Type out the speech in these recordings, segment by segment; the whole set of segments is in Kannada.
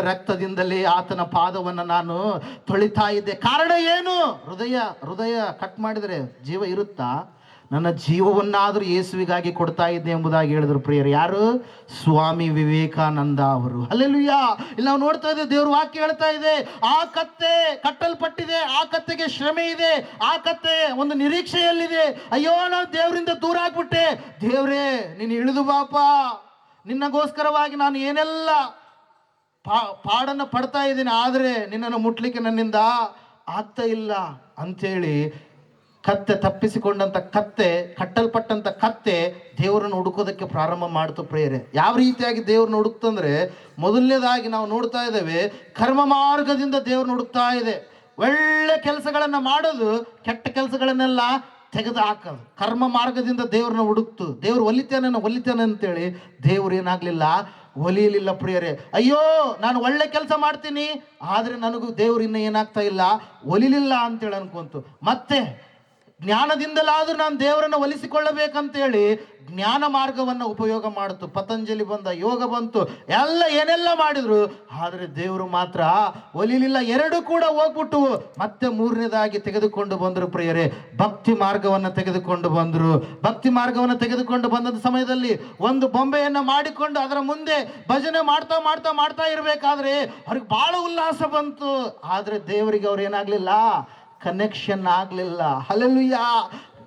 ರಕ್ತದಿಂದಲೇ ಆತನ ಪಾದವನ್ನು ನಾನು ತೊಳಿತಾ ಇದ್ದೆ. ಕಾರಣ ಏನು? ಹೃದಯ ಹೃದಯ ಕಟ್ ಮಾಡಿದರೆ ಜೀವ ಇರುತ್ತಾ? ನನ್ನ ಜೀವವನ್ನಾದರೂ ಯೇಸುವಿಗಾಗಿ ಕೊಡ್ತಾ ಇದ್ದೆ ಎಂಬುದಾಗಿ ಹೇಳಿದ್ರು ಪ್ರಿಯರು. ಯಾರು? ಸ್ವಾಮಿ ವಿವೇಕಾನಂದ ಅವರು. ಅಲ್ಲೆಲ್ಲುಯ್ಯ ಇಲ್ಲಿ ನಾವು ನೋಡ್ತಾ ಇದ್ದೇವೆ ದೇವ್ರ ವಾಕ್ಯ ಹೇಳ್ತಾ ಇದೆ, ಆ ಕತ್ತೆ ಕಟ್ಟಲ್ಪಟ್ಟಿದೆ, ಆ ಕತ್ತೆಗೆ ಶ್ರಮೆ ಇದೆ, ಆ ಕತ್ತೆ ಒಂದು ನಿರೀಕ್ಷೆಯಲ್ಲಿದೆ. ಅಯ್ಯೋ ನಾವು ದೇವರಿಂದ ದೂರ ಆಗ್ಬಿಟ್ಟೆ. ದೇವ್ರೇ, ನೀನು ಇಳಿದು ಬಾಪ. ನಿನ್ನಗೋಸ್ಕರವಾಗಿ ನಾನು ಏನೆಲ್ಲ ಪಾ, ಪಾಡನ್ನು ಪಡ್ತಾ ಇದ್ದೀನಿ, ಆದರೆ ನಿನ್ನನ್ನು ಮುಟ್ಲಿಕ್ಕೆ ನನ್ನಿಂದ ಆಗ್ತಾ ಇಲ್ಲ ಅಂಥೇಳಿ ಕತ್ತೆ ತಪ್ಪಿಸಿಕೊಂಡಂಥ ಕತ್ತೆ ಕಟ್ಟಲ್ಪಟ್ಟಂಥ ಕತ್ತೆ ದೇವರನ್ನು ಹುಡುಕೋದಕ್ಕೆ ಪ್ರಾರಂಭ ಮಾಡ್ತು ಪ್ರೇರೆ. ಯಾವ ರೀತಿಯಾಗಿ ದೇವ್ರನ್ನ ಹುಡುಕ್ತಂದ್ರೆ, ಮೊದಲನೇದಾಗಿ ನಾವು ನೋಡ್ತಾ ಇದ್ದೇವೆ, ಕರ್ಮ ಮಾರ್ಗದಿಂದ ದೇವ್ರನ್ನ ಹುಡುಕ್ತಾ ಇದೆ. ಒಳ್ಳೆ ಕೆಲಸಗಳನ್ನು ಮಾಡೋದು, ಕೆಟ್ಟ ಕೆಲಸಗಳನ್ನೆಲ್ಲ ತೆಗೆದು ಹಾಕೋದು ಕರ್ಮ ಮಾರ್ಗದಿಂದ ದೇವ್ರನ್ನ ಹುಡುಕ್ತು. ದೇವ್ರು ಒಲಿತೇನೆ ಒಲಿತೇನೆ ಅಂತೇಳಿ ದೇವ್ರು ಏನಾಗ್ಲಿಲ್ಲ ಒಲಿಯಲಿಲ್ಲ ಪ್ರಿಯರೇ. ಅಯ್ಯೋ, ನಾನು ಒಳ್ಳೆ ಕೆಲಸ ಮಾಡ್ತೀನಿ. ಆದರೆ ನನಗೂ ದೇವ್ರು ಇನ್ನೂ ಏನಾಗ್ತಾ ಇಲ್ಲ. ಒಲಿಲಿಲ್ಲ ಅಂತೇಳಿ ಅನ್ಕೊಂತು. ಮತ್ತೆ ಜ್ಞಾನದಿಂದಲಾದ್ರೂ ನಾನು ದೇವರನ್ನು ಒಲಿಸಿಕೊಳ್ಳಬೇಕಂತೇಳಿ ಜ್ಞಾನ ಮಾರ್ಗವನ್ನು ಉಪಯೋಗ ಮಾಡಿತು. ಪತಂಜಲಿ ಬಂದ, ಯೋಗ ಬಂತು, ಎಲ್ಲ ಏನೆಲ್ಲ ಮಾಡಿದ್ರು. ಆದರೆ ದೇವರು ಮಾತ್ರ ಒಲಿಲಿಲ್ಲ. ಎರಡು ಕೂಡ ಹೋಗ್ಬಿಟ್ಟು ಮತ್ತೆ ಮೂರನೇದಾಗಿ ತೆಗೆದುಕೊಂಡು ಬಂದರು ಪ್ರಿಯರೇ. ಭಕ್ತಿ ಮಾರ್ಗವನ್ನು ತೆಗೆದುಕೊಂಡು ಬಂದರು. ಭಕ್ತಿ ಮಾರ್ಗವನ್ನು ತೆಗೆದುಕೊಂಡು ಬಂದ ಸಮಯದಲ್ಲಿ ಒಂದು ಬೊಂಬೆಯನ್ನು ಮಾಡಿಕೊಂಡು ಅದರ ಮುಂದೆ ಭಜನೆ ಮಾಡ್ತಾ ಮಾಡ್ತಾ ಮಾಡ್ತಾ ಇರಬೇಕಾದ್ರೆ ಅವ್ರಿಗೆ ಬಹಳ ಉಲ್ಲಾಸ ಬಂತು. ಆದರೆ ದೇವರಿಗೆ ಅವ್ರು ಏನಾಗ್ಲಿಲ್ಲ. ಕನೆಕ್ಷನ್ ಆಗಲಿಲ್ಲ. ಹಲಲುಯ್ಯ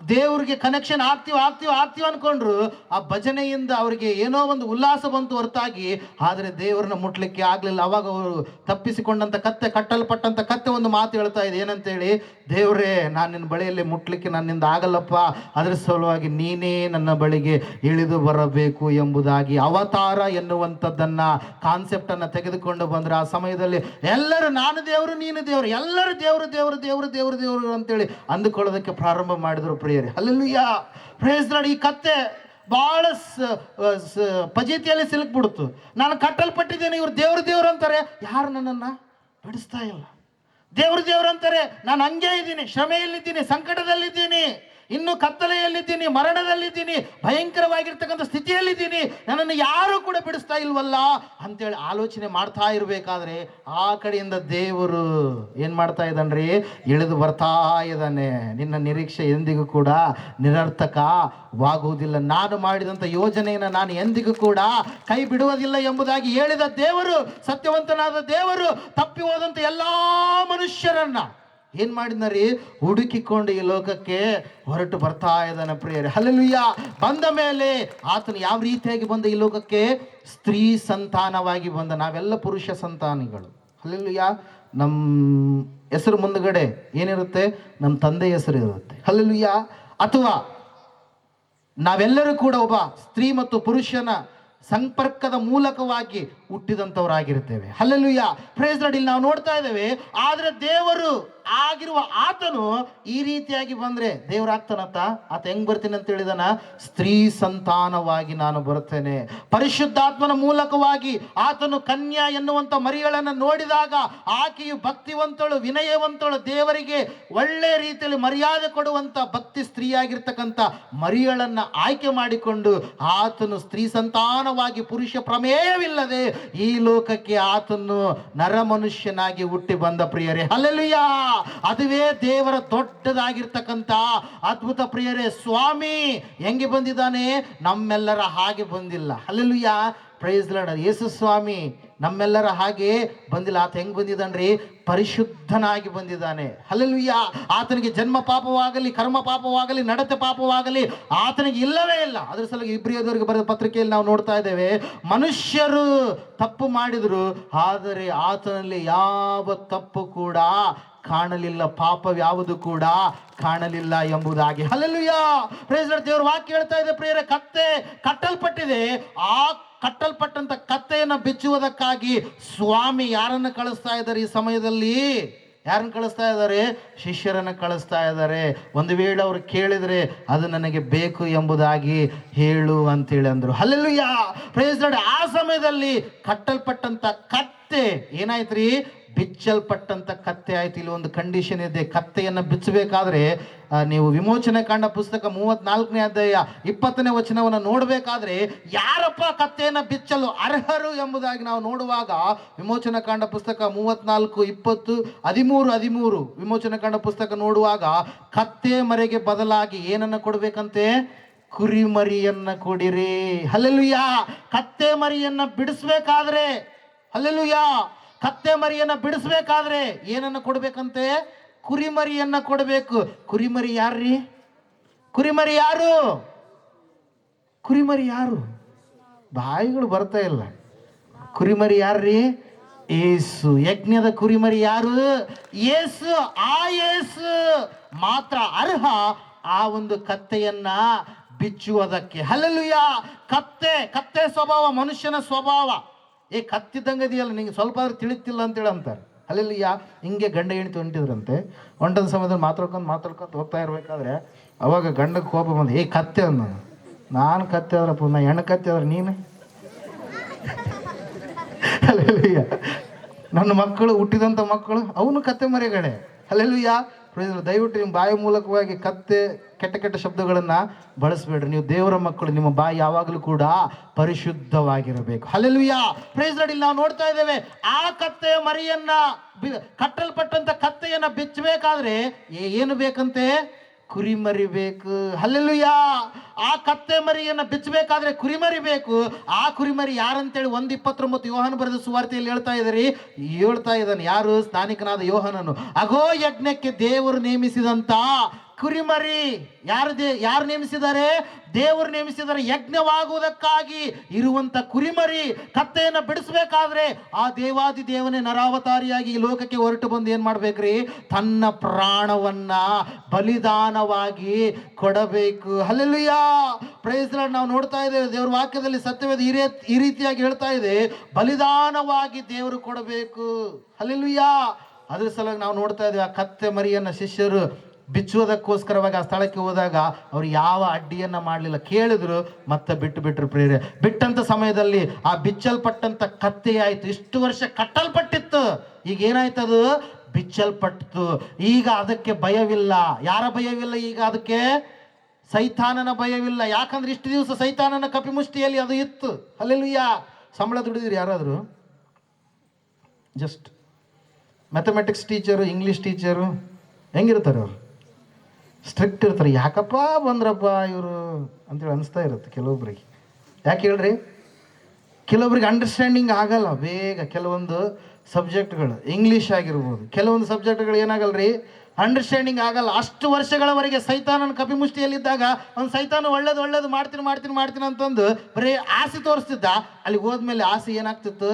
ದೇವ್ರಿಗೆ ಕನೆಕ್ಷನ್ ಆಗ್ತೀವಿ ಆಗ್ತೀವಿ ಆಗ್ತೀವಿ ಅನ್ಕೊಂಡ್ರು, ಆ ಭಜನೆಯಿಂದ ಅವರಿಗೆ ಏನೋ ಒಂದು ಉಲ್ಲಾಸ ಬಂತು ಹೊರತಾಗಿ, ಆದರೆ ದೇವರನ್ನ ಮುಟ್ಲಿಕ್ಕೆ ಆಗಲಿಲ್ಲ. ಅವಾಗ ಅವರು ತಪ್ಪಿಸಿಕೊಂಡಂತ ಕತ್ತೆ, ಕಟ್ಟಲ್ಪಟ್ಟಂತ ಕತ್ತೆ ಒಂದು ಮಾತು ಹೇಳ್ತಾ ಇದೆ. ಏನಂತೇಳಿ, ದೇವರೇ, ನಾನು ನಿನ್ನ ಬಳಿಯಲ್ಲಿ ಮುಟ್ಲಿಕ್ಕೆ ನನ್ನಿಂದ ಆಗಲ್ಲಪ್ಪ. ಅದರ ಸಲುವಾಗಿ ನೀನೇ ನನ್ನ ಬಳಿಗೆ ಇಳಿದು ಬರಬೇಕು ಎಂಬುದಾಗಿ ಅವತಾರ ಎನ್ನುವಂಥದ್ದನ್ನ ಕಾನ್ಸೆಪ್ಟ್ ಅನ್ನ ತೆಗೆದುಕೊಂಡು ಬಂದ್ರೆ. ಆ ಸಮಯದಲ್ಲಿ ಎಲ್ಲರೂ ನಾನು ದೇವರು, ನೀನು ದೇವರು, ಎಲ್ಲರೂ ದೇವರು ದೇವರು ದೇವರು ದೇವರು ದೇವರು ಅಂತೇಳಿ ಅಂದುಕೊಳ್ಳೋದಕ್ಕೆ ಪ್ರಾರಂಭ ಮಾಡಿದ್ರು ಪ್ರಿಯರೇ ಅಲ್ಲೆಲ್ಲೂಯ್ಯ ಪ್ರೇಸ್ ಲಾರ್ಡ್, ಈ ಕತ್ತೆ ಸ- ಪಜೀತಿಯಲ್ಲಿ ಸಿಲುಕ್ಬಿಡ್ತು. ನಾನು ಕಟ್ಟಲ್ಪಟ್ಟಿದ್ದೇನೆ ಇವ್ರು ದೇವ್ರ ದೇವ್ರು ಅಂತಾರೆ. ಯಾರು ನನ್ನನ್ನು? ಬಿಡಿಸ್ತಾ ಇಲ್ಲ. ದೇವ್ರ ದೇವ್ರು ಅಂತಾರೆ ನಾನು ಹಂಗೆ ಇದ್ದೀನಿ ಶ್ರಮೆಯಲ್ಲಿದ್ದೀನಿ ಸಂಕಟದಲ್ಲಿದ್ದೀನಿ. ಇನ್ನು ಕತ್ತಲೆಯಲ್ಲಿದ್ದೀನಿ, ಮರಣದಲ್ಲಿದ್ದೀನಿ, ಭಯಂಕರವಾಗಿರ್ತಕ್ಕಂಥ ಸ್ಥಿತಿಯಲ್ಲಿದ್ದೀನಿ, ನನ್ನನ್ನು ಯಾರು ಕೂಡ ಬಿಡಿಸ್ತಾ ಇಲ್ವಲ್ಲ ಅಂತೇಳಿ ಆಲೋಚನೆ ಮಾಡ್ತಾ ಇರಬೇಕಾದ್ರೆ ಆ ಕಡೆಯಿಂದ ದೇವರು ಏನು ಮಾಡ್ತಾ ಇದ್ದಾನ್ರಿ? ಇಳಿದು ಬರ್ತಾ ಇದ್ದಾನೆ. ನಿನ್ನ ನಿರೀಕ್ಷೆ ಎಂದಿಗೂ ಕೂಡ ನಿರರ್ಥಕವಾಗುವುದಿಲ್ಲ. ನಾನು ಮಾಡಿದಂಥ ಯೋಜನೆಯನ್ನು ನಾನು ಎಂದಿಗೂ ಕೂಡ ಕೈ ಬಿಡುವುದಿಲ್ಲ ಎಂಬುದಾಗಿ ಹೇಳಿದ ದೇವರು, ಸತ್ಯವಂತನಾದ ದೇವರು, ತಪ್ಪಿ ಹೋದಂಥ ಎಲ್ಲ ಮನುಷ್ಯರನ್ನ ಏನ್ ಮಾಡಿದ್ನರಿ ಹುಡುಕಿಕೊಂಡು ಈ ಲೋಕಕ್ಕೆ ಹೊರಟು ಬರ್ತಾ ಇದ್ದಾನೆ ಪ್ರಿಯರಿ. ಹಲಲುಯ್ಯ ಬಂದ ಮೇಲೆ ಆತನು ಯಾವ ರೀತಿಯಾಗಿ ಬಂದ ಈ ಲೋಕಕ್ಕೆ? ಸ್ತ್ರೀ ಸಂತಾನವಾಗಿ ಬಂದ. ನಾವೆಲ್ಲ ಪುರುಷ ಸಂತಾನಗಳು. ಹಲಲುಯ್ಯ ನಮ್ಮ ಹೆಸರು ಮುಂದುಗಡೆ ಏನಿರುತ್ತೆ? ನಮ್ಮ ತಂದೆ ಹೆಸರು ಇರುತ್ತೆ. ಹಲಲುಯ್ಯ ಅಥವಾ ನಾವೆಲ್ಲರೂ ಕೂಡ ಒಬ್ಬ ಸ್ತ್ರೀ ಮತ್ತು ಪುರುಷನ ಸಂಪರ್ಕದ ಮೂಲಕವಾಗಿ ಹುಟ್ಟಿದಂಥವರಾಗಿರ್ತೇವೆ ಅಲ್ಲೆಲ್ಲೂಯ್ಯ ಪ್ರೇಸ್ ಇಲ್ಲಿ ನಾವು ನೋಡ್ತಾ ಇದ್ದೇವೆ, ಆದರೆ ದೇವರು ಆಗಿರುವ ಆತನು ಈ ರೀತಿಯಾಗಿ ಬಂದ್ರೆ ದೇವರಾಗ್ತಾನಂತ ಆತ ಹೆಂಗ್ ಬರ್ತೀನಿ ಅಂತ ಹೇಳಿದನ? ಸ್ತ್ರೀ ಸಂತಾನವಾಗಿ ನಾನು ಬರುತ್ತೇನೆ. ಪರಿಶುದ್ಧಾತ್ಮನ ಮೂಲಕವಾಗಿ ಆತನು ಕನ್ಯಾ ಎನ್ನುವಂತ ಮರಿಗಳನ್ನು ನೋಡಿದಾಗ ಆಕೆಯು ಭಕ್ತಿವಂತಳು, ವಿನಯವಂತಳು, ದೇವರಿಗೆ ಒಳ್ಳೆ ರೀತಿಯಲ್ಲಿ ಮರ್ಯಾದೆ ಕೊಡುವಂತ ಭಕ್ತಿ ಸ್ತ್ರೀಯಾಗಿರ್ತಕ್ಕಂಥ ಮರಿಗಳನ್ನು ಆಯ್ಕೆ ಮಾಡಿಕೊಂಡು ಆತನು ಸ್ತ್ರೀ ಸಂತಾನವಾಗಿ ಪುರುಷ ಪ್ರಮೇಯವಿಲ್ಲದೆ ಈ ಲೋಕಕ್ಕೆ ಆತನು ನರಮನುಷ್ಯನಾಗಿ ಹುಟ್ಟಿ ಬಂದ ಪ್ರಿಯರೇ ಅಲ್ಲೆಲ್ಲುಯ್ಯ ಅದುವೇ ದೇವರ ದೊಡ್ಡದಾಗಿರ್ತಕ್ಕಂಥ ಅದ್ಭುತ ಪ್ರಿಯರೇ, ಸ್ವಾಮಿ, ಹೆಂಗೆ ಬಂದಿದ್ದಾನೆ? ನಮ್ಮೆಲ್ಲರ ಹಾಗೆ ಬಂದಿಲ್ಲ ಅಲ್ಲೆಲ್ಲುಯ್ಯ ಪ್ರೈಸ್ ಲಾರ್ಡ್ ಯೇಸು ಸ್ವಾಮಿ ನಮ್ಮೆಲ್ಲರ ಹಾಗೆ ಬಂದಿಲ್ಲ. ಆತ ಹೆಂಗ್ ಬಂದಿದ್ದಾನ್ರಿ? ಪರಿಶುದ್ಧನಾಗಿ ಬಂದಿದ್ದಾನೆ. ಅಲ್ಲಲ್ವಿಯ ಆತನಿಗೆ ಜನ್ಮ ಪಾಪವಾಗಲಿ, ಕರ್ಮ ಪಾಪವಾಗಲಿ, ನಡತೆ ಪಾಪವಾಗಲಿ ಆತನಿಗೆ ಇಲ್ಲವೇ ಇಲ್ಲ. ಅದ್ರ ಸಲುವಾಗಿ ಇಬ್ರಿಯದವರಿಗೆ ಬರೆದ ಪತ್ರಿಕೆಯಲ್ಲಿ ನಾವು ನೋಡ್ತಾ ಇದ್ದೇವೆ, ಮನುಷ್ಯರು ತಪ್ಪು ಮಾಡಿದ್ರು, ಆದರೆ ಆತನಲ್ಲಿ ಯಾವ ತಪ್ಪು ಕೂಡ ಕಾಣಲಿಲ್ಲ. ಪಾಪ ಯಾವುದು ಕೂಡ ಕಾಣಲಿಲ್ಲ ಎಂಬುದಾಗಿ. ಅಲ್ಲಲ್ವಿಯ ಪ್ರೇಸ್ ದೇವ್ರ ವಾಕ್ಯ ಹೇಳ್ತಾ ಇದೆ ಪ್ರಿಯರ, ಕತ್ತೆ ಕಟ್ಟಲ್ಪಟ್ಟಿದೆ, ಆ ಕಟ್ಟಲ್ಪಟ್ಟಂತ ಕತ್ತೆಯನ್ನ ಬಿಚ್ಚುವುದಕ್ಕಾಗಿ ಸ್ವಾಮಿ ಯಾರನ್ನ ಕಳಿಸ್ತಾ ಇದ್ದಾರೆ ಈ ಸಮಯದಲ್ಲಿ? ಯಾರನ್ನ ಕಳಿಸ್ತಾ ಇದ್ದಾರೆ? ಶಿಷ್ಯರನ್ನ ಕಳಿಸ್ತಾ ಇದ್ದಾರೆ. ಒಂದು ವೇಳೆ ಅವ್ರು ಕೇಳಿದ್ರೆ ಅದು ನನಗೆ ಬೇಕು ಎಂಬುದಾಗಿ ಹೇಳು ಅಂತೇಳಿ ಅಂದ್ರು. ಅಲ್ಲೆಲ್ಲೂಯ್ಯ ಪ್ರೇಸ್ ಆ ಸಮಯದಲ್ಲಿ ಕಟ್ಟಲ್ಪಟ್ಟಂತ ಕತ್ತೆ ಏನಾಯ್ತ್ರಿ? ಬಿಚ್ಚಲ್ಪಟ್ಟಂತ ಕತ್ತೆ ಆಯ್ತು, ಇಲ್ಲಿ ಒಂದು ಕಂಡೀಷನ್ ಇದೆ. ಕತ್ತೆಯನ್ನು ಬಿಚ್ಚಬೇಕಾದ್ರೆ ನೀವು ವಿಮೋಚನೆ ಕಾಂಡ ಪುಸ್ತಕ ಮೂವತ್ನಾಲ್ಕನೇ ಅಧ್ಯಾಯ ಇಪ್ಪತ್ತನೇ ವಚನವನ್ನು ನೋಡಬೇಕಾದ್ರೆ, ಯಾರಪ್ಪ ಕತ್ತೆಯನ್ನು ಬಿಚ್ಚಲು ಅರ್ಹರು ಎಂಬುದಾಗಿ ನಾವು ನೋಡುವಾಗ, ವಿಮೋಚನ ಕಾಂಡ ಪುಸ್ತಕ ಮೂವತ್ನಾಲ್ಕು, ಇಪ್ಪತ್ತು, ಹದಿಮೂರು ಹದಿಮೂರು ವಿಮೋಚನ ಕಾಂಡ ಪುಸ್ತಕ ನೋಡುವಾಗ, ಕತ್ತೆ ಮರೆಗೆ ಬದಲಾಗಿ ಏನನ್ನ ಕೊಡಬೇಕಂತೆ? ಕುರಿಮರಿಯನ್ನ ಕೊಡಿರಿ. ಹಲ್ಲೆಲುಯ್ಯ ಕತ್ತೆ ಮರಿಯನ್ನ ಬಿಡಿಸ್ಬೇಕಾದ್ರೆ ಹಲ್ಲೆಲುಯ್ಯ ಕತ್ತೆ ಮರಿಯನ್ನ ಬಿಡಿಸ್ಬೇಕಾದ್ರೆ ಏನನ್ನ ಕೊಡ್ಬೇಕಂತೆ? ಕುರಿಮರಿಯನ್ನ ಕೊಡಬೇಕು. ಕುರಿಮರಿ ಯಾರ್ರಿ? ಕುರಿಮರಿ ಯಾರು? ಕುರಿಮರಿ ಯಾರು? ಬಾಯಿಗಳು ಬರ್ತಾ ಇಲ್ಲ. ಕುರಿಮರಿ ಯಾರ್ರಿ? ಏಸು. ಯಜ್ಞದ ಕುರಿಮರಿ ಯಾರು? ಏಸು. ಆ ಏಸು ಮಾತ್ರ ಅರ್ಹ ಆ ಒಂದು ಕತ್ತೆಯನ್ನ ಬಿಚ್ಚುವುದಕ್ಕೆ. ಹಲಲುಯ ಕತ್ತೆ ಕತ್ತೆ ಸ್ವಭಾವ, ಮನುಷ್ಯನ ಸ್ವಭಾವ. ಏ, ಕತ್ತಿದ್ದಂಗೆ ಇದೆಯಲ್ಲ, ನಿಂಗೆ ಸ್ವಲ್ಪ ಆದ್ರೆ ತಿಳಿತಿಲ್ಲ ಅಂತೇಳಿ ಅಂತಾರೆ. ಅಲ್ಲೆಲ್ಲ ಹಿಂಗೆ ಗಂಡ ಹೆಣ್ತಿ ಹೊಂಟಿದ್ರಂತೆ. ಹೊಂಟದ ಸಮಯದಲ್ಲಿ ಮಾತಾಡ್ಕೊಂಡು ಮಾತಾಡ್ಕೊಂಡು ಹೋಗ್ತಾ ಇರಬೇಕಾದ್ರೆ ಅವಾಗ ಗಂಡಕ್ಕೆ ಕೋಪ ಬಂದು, ಏ, ಕತ್ತೆ ಅಂದ. ನಾನು ಕತ್ತೆ ಆದ್ರಪ್ಪ ನಾ ಹೆಣ್ಣು ಕತ್ತೆ ಆದ್ರೆ ನೀನು? ಅಲ್ಲೆಲ್ಲಯ್ಯ ನನ್ನ ಮಕ್ಕಳು, ಹುಟ್ಟಿದಂಥ ಮಕ್ಕಳು, ಅವನು ಕತ್ತೆ ಮರಿಗಳೇ ಅಲ್ಲೆಲ್ಲಯ್ಯ ದಯವಿಟ್ಟು ನಿಮ್ಮ ಬಾಯಿ ಮೂಲಕವಾಗಿ ಕತ್ತೆ, ಕೆಟ್ಟ ಕೆಟ್ಟ ಶಬ್ದಗಳನ್ನು ಬಳಸಬೇಡ್ರಿ. ನೀವು ದೇವರ ಮಕ್ಕಳು, ನಿಮ್ಮ ಬಾಯಿ ಯಾವಾಗಲೂ ಕೂಡ ಪರಿಶುದ್ಧವಾಗಿರಬೇಕು. ಅಲ್ಲೆಲ್ಲಯ್ಯ ಪ್ರೈಸ್ ಇಲ್ಲಿ ನಾವು ನೋಡ್ತಾ ಇದ್ದೇವೆ, ಆ ಕತ್ತೆಯ ಮರಿಯನ್ನ ಕಟ್ಟಲ್ಪಟ್ಟಂತ ಕತ್ತೆಯನ್ನ ಬಿಚ್ಚಬೇಕಾದ್ರೆ ಏನು ಬೇಕಂತೆ? ಕುರಿಮರಿ ಬೇಕು ಹಲ್ಲೆಲುಯ್ಯ ಆ ಕತ್ತೆ ಮರಿಯನ್ನ ಬಿಚ್ಚಬೇಕಾದ್ರೆ ಕುರಿಮರಿಬೇಕು. ಆ ಕುರಿಮರಿ ಯಾರಂತೇಳಿ ಒಂದ್ ಇಪ್ಪತ್ತೊಂಬತ್ತು ಯೋಹನ್ ಬರೆದ ಸುವಾರ್ತೆಯಲ್ಲಿ ಹೇಳ್ತಾ ಇದ್ದೀರಿ? ಹೇಳ್ತಾ ಇದ್ದಾನೆ ಯಾರು? ಸ್ಥಾನಿಕನಾದ ಯೋಹನನು. ಅಗೋ ಯಜ್ಞಕ್ಕೆ ದೇವರು ನೇಮಿಸಿದಂತ ಕುರಿಮರಿ, ಯಾರು ದೇ, ಯಾರು ನೇಮಿಸಿದ್ದಾರೆ? ದೇವರು ನೇಮಿಸಿದ್ದಾರೆ. ಯಜ್ಞವಾಗುವುದಕ್ಕಾಗಿ ಇರುವಂತ ಕುರಿಮರಿ ಕತ್ತೆಯನ್ನು ಬಿಡಿಸಬೇಕಾದ್ರೆ ಆ ದೇವಾದಿ ದೇವನೇ ನರಾವತಾರಿಯಾಗಿ ಈ ಲೋಕಕ್ಕೆ ಹೊರಟು ಬಂದು ಏನು ಮಾಡ್ಬೇಕ್ರಿ? ತನ್ನ ಪ್ರಾಣವನ್ನ ಬಲಿದಾನವಾಗಿ ಕೊಡಬೇಕು. ಹಲ್ಲೆಲುಯ್ಯ ಪ್ರೈಸ್ ನಾವು ನೋಡ್ತಾ ಇದ್ದೇವೆ, ದೇವ್ರ ವಾಕ್ಯದಲ್ಲಿ ಸತ್ಯವೇದ ಈ ಈ ರೀತಿಯಾಗಿ ಹೇಳ್ತಾ ಇದೆ. ಬಲಿದಾನವಾಗಿ ದೇವರು ಕೊಡಬೇಕು. ಹಲ್ಲೆಲುಯ್ಯ ಅದ್ರ ಸಲುವಾಗಿ ನಾವು ನೋಡ್ತಾ ಇದ್ದೇವೆ, ಆ ಕತ್ತೆ ಮರಿಯನ್ನ ಶಿಷ್ಯರು ಬಿಚ್ಚುವುದಕ್ಕೋಸ್ಕರವಾಗಿ ಆ ಸ್ಥಳಕ್ಕೆ ಹೋದಾಗ ಅವ್ರು ಯಾವ ಅಡ್ಡಿಯನ್ನು ಮಾಡಲಿಲ್ಲ. ಕೇಳಿದ್ರು, ಮತ್ತೆ ಬಿಟ್ಟು ಬಿಟ್ಟರು ಪ್ರೇರೆ ಬಿಟ್ಟಂಥ ಸಮಯದಲ್ಲಿ ಆ ಬಿಚ್ಚಲ್ಪಟ್ಟಂಥ ಕತ್ತೆ ಆಯಿತು. ಇಷ್ಟು ವರ್ಷ ಕಟ್ಟಲ್ಪಟ್ಟಿತ್ತು. ಈಗ ಏನಾಯ್ತು ಅದು? ಬಿಚ್ಚಲ್ಪಟ್ಟಿತು ಈಗ ಅದಕ್ಕೆ ಭಯವಿಲ್ಲ. ಯಾರ ಭಯವಿಲ್ಲ ಈಗ ಅದಕ್ಕೆ? ಸೈತಾನನ ಭಯವಿಲ್ಲ. ಯಾಕಂದ್ರೆ ಇಷ್ಟು ದಿವಸ ಸೈತಾನನ ಕಪಿಮುಷ್ಟಿಯಲ್ಲಿ ಅದು ಇತ್ತು. ಅಲ್ಲೆಲ್ಲೂಯ್ಯ ಸಂಬಳ ದುಡಿದಿರಿ ಯಾರಾದರೂ? Just mathematics teacher English teacher ಹೆಂಗಿರ್ತಾರೆ ಅವರು? ಸ್ಟ್ರಿಕ್ಟ್ ಇರ್ತಾರೆ. ಯಾಕಪ್ಪ ಬಂದ್ರಪ್ಪ ಇವರು ಅಂತೇಳಿ ಅನಿಸ್ತಾ ಇರುತ್ತೆ ಕೆಲವೊಬ್ರಿಗೆ. ಯಾಕೆ ಹೇಳ್ರಿ? ಕೆಲವೊಬ್ರಿಗೆ ಅಂಡರ್ಸ್ಟ್ಯಾಂಡಿಂಗ್ ಆಗಲ್ಲ ಬೇಗ. ಕೆಲವೊಂದು ಸಬ್ಜೆಕ್ಟ್ಗಳು ಇಂಗ್ಲೀಷ್ ಆಗಿರ್ಬೋದು. ಕೆಲವೊಂದು ಸಬ್ಜೆಕ್ಟ್ಗಳು ಏನಾಗಲ್ಲ ರೀ ಅಂಡರ್ಸ್ಟ್ಯಾಂಡಿಂಗ್ ಆಗಲ್ಲ. ಅಷ್ಟು ವರ್ಷಗಳವರೆಗೆ ಸೈತಾನನ ಕಪಿಮುಷ್ಟಿಯಲ್ಲಿದ್ದಾಗ ಒಂದು ಸೈತಾನ ಒಳ್ಳೇದು ಒಳ್ಳೇದು ಮಾಡ್ತೀನಿ ಮಾಡ್ತೀನಿ ಮಾಡ್ತೀನಿ ಅಂತಂದು ಬರೀ ಆಸೆ ತೋರಿಸ್ತಿದ್ದ. ಅಲ್ಲಿಗೆ ಹೋದ್ಮೇಲೆ ಆಸೆ ಏನಾಗ್ತಿತ್ತು?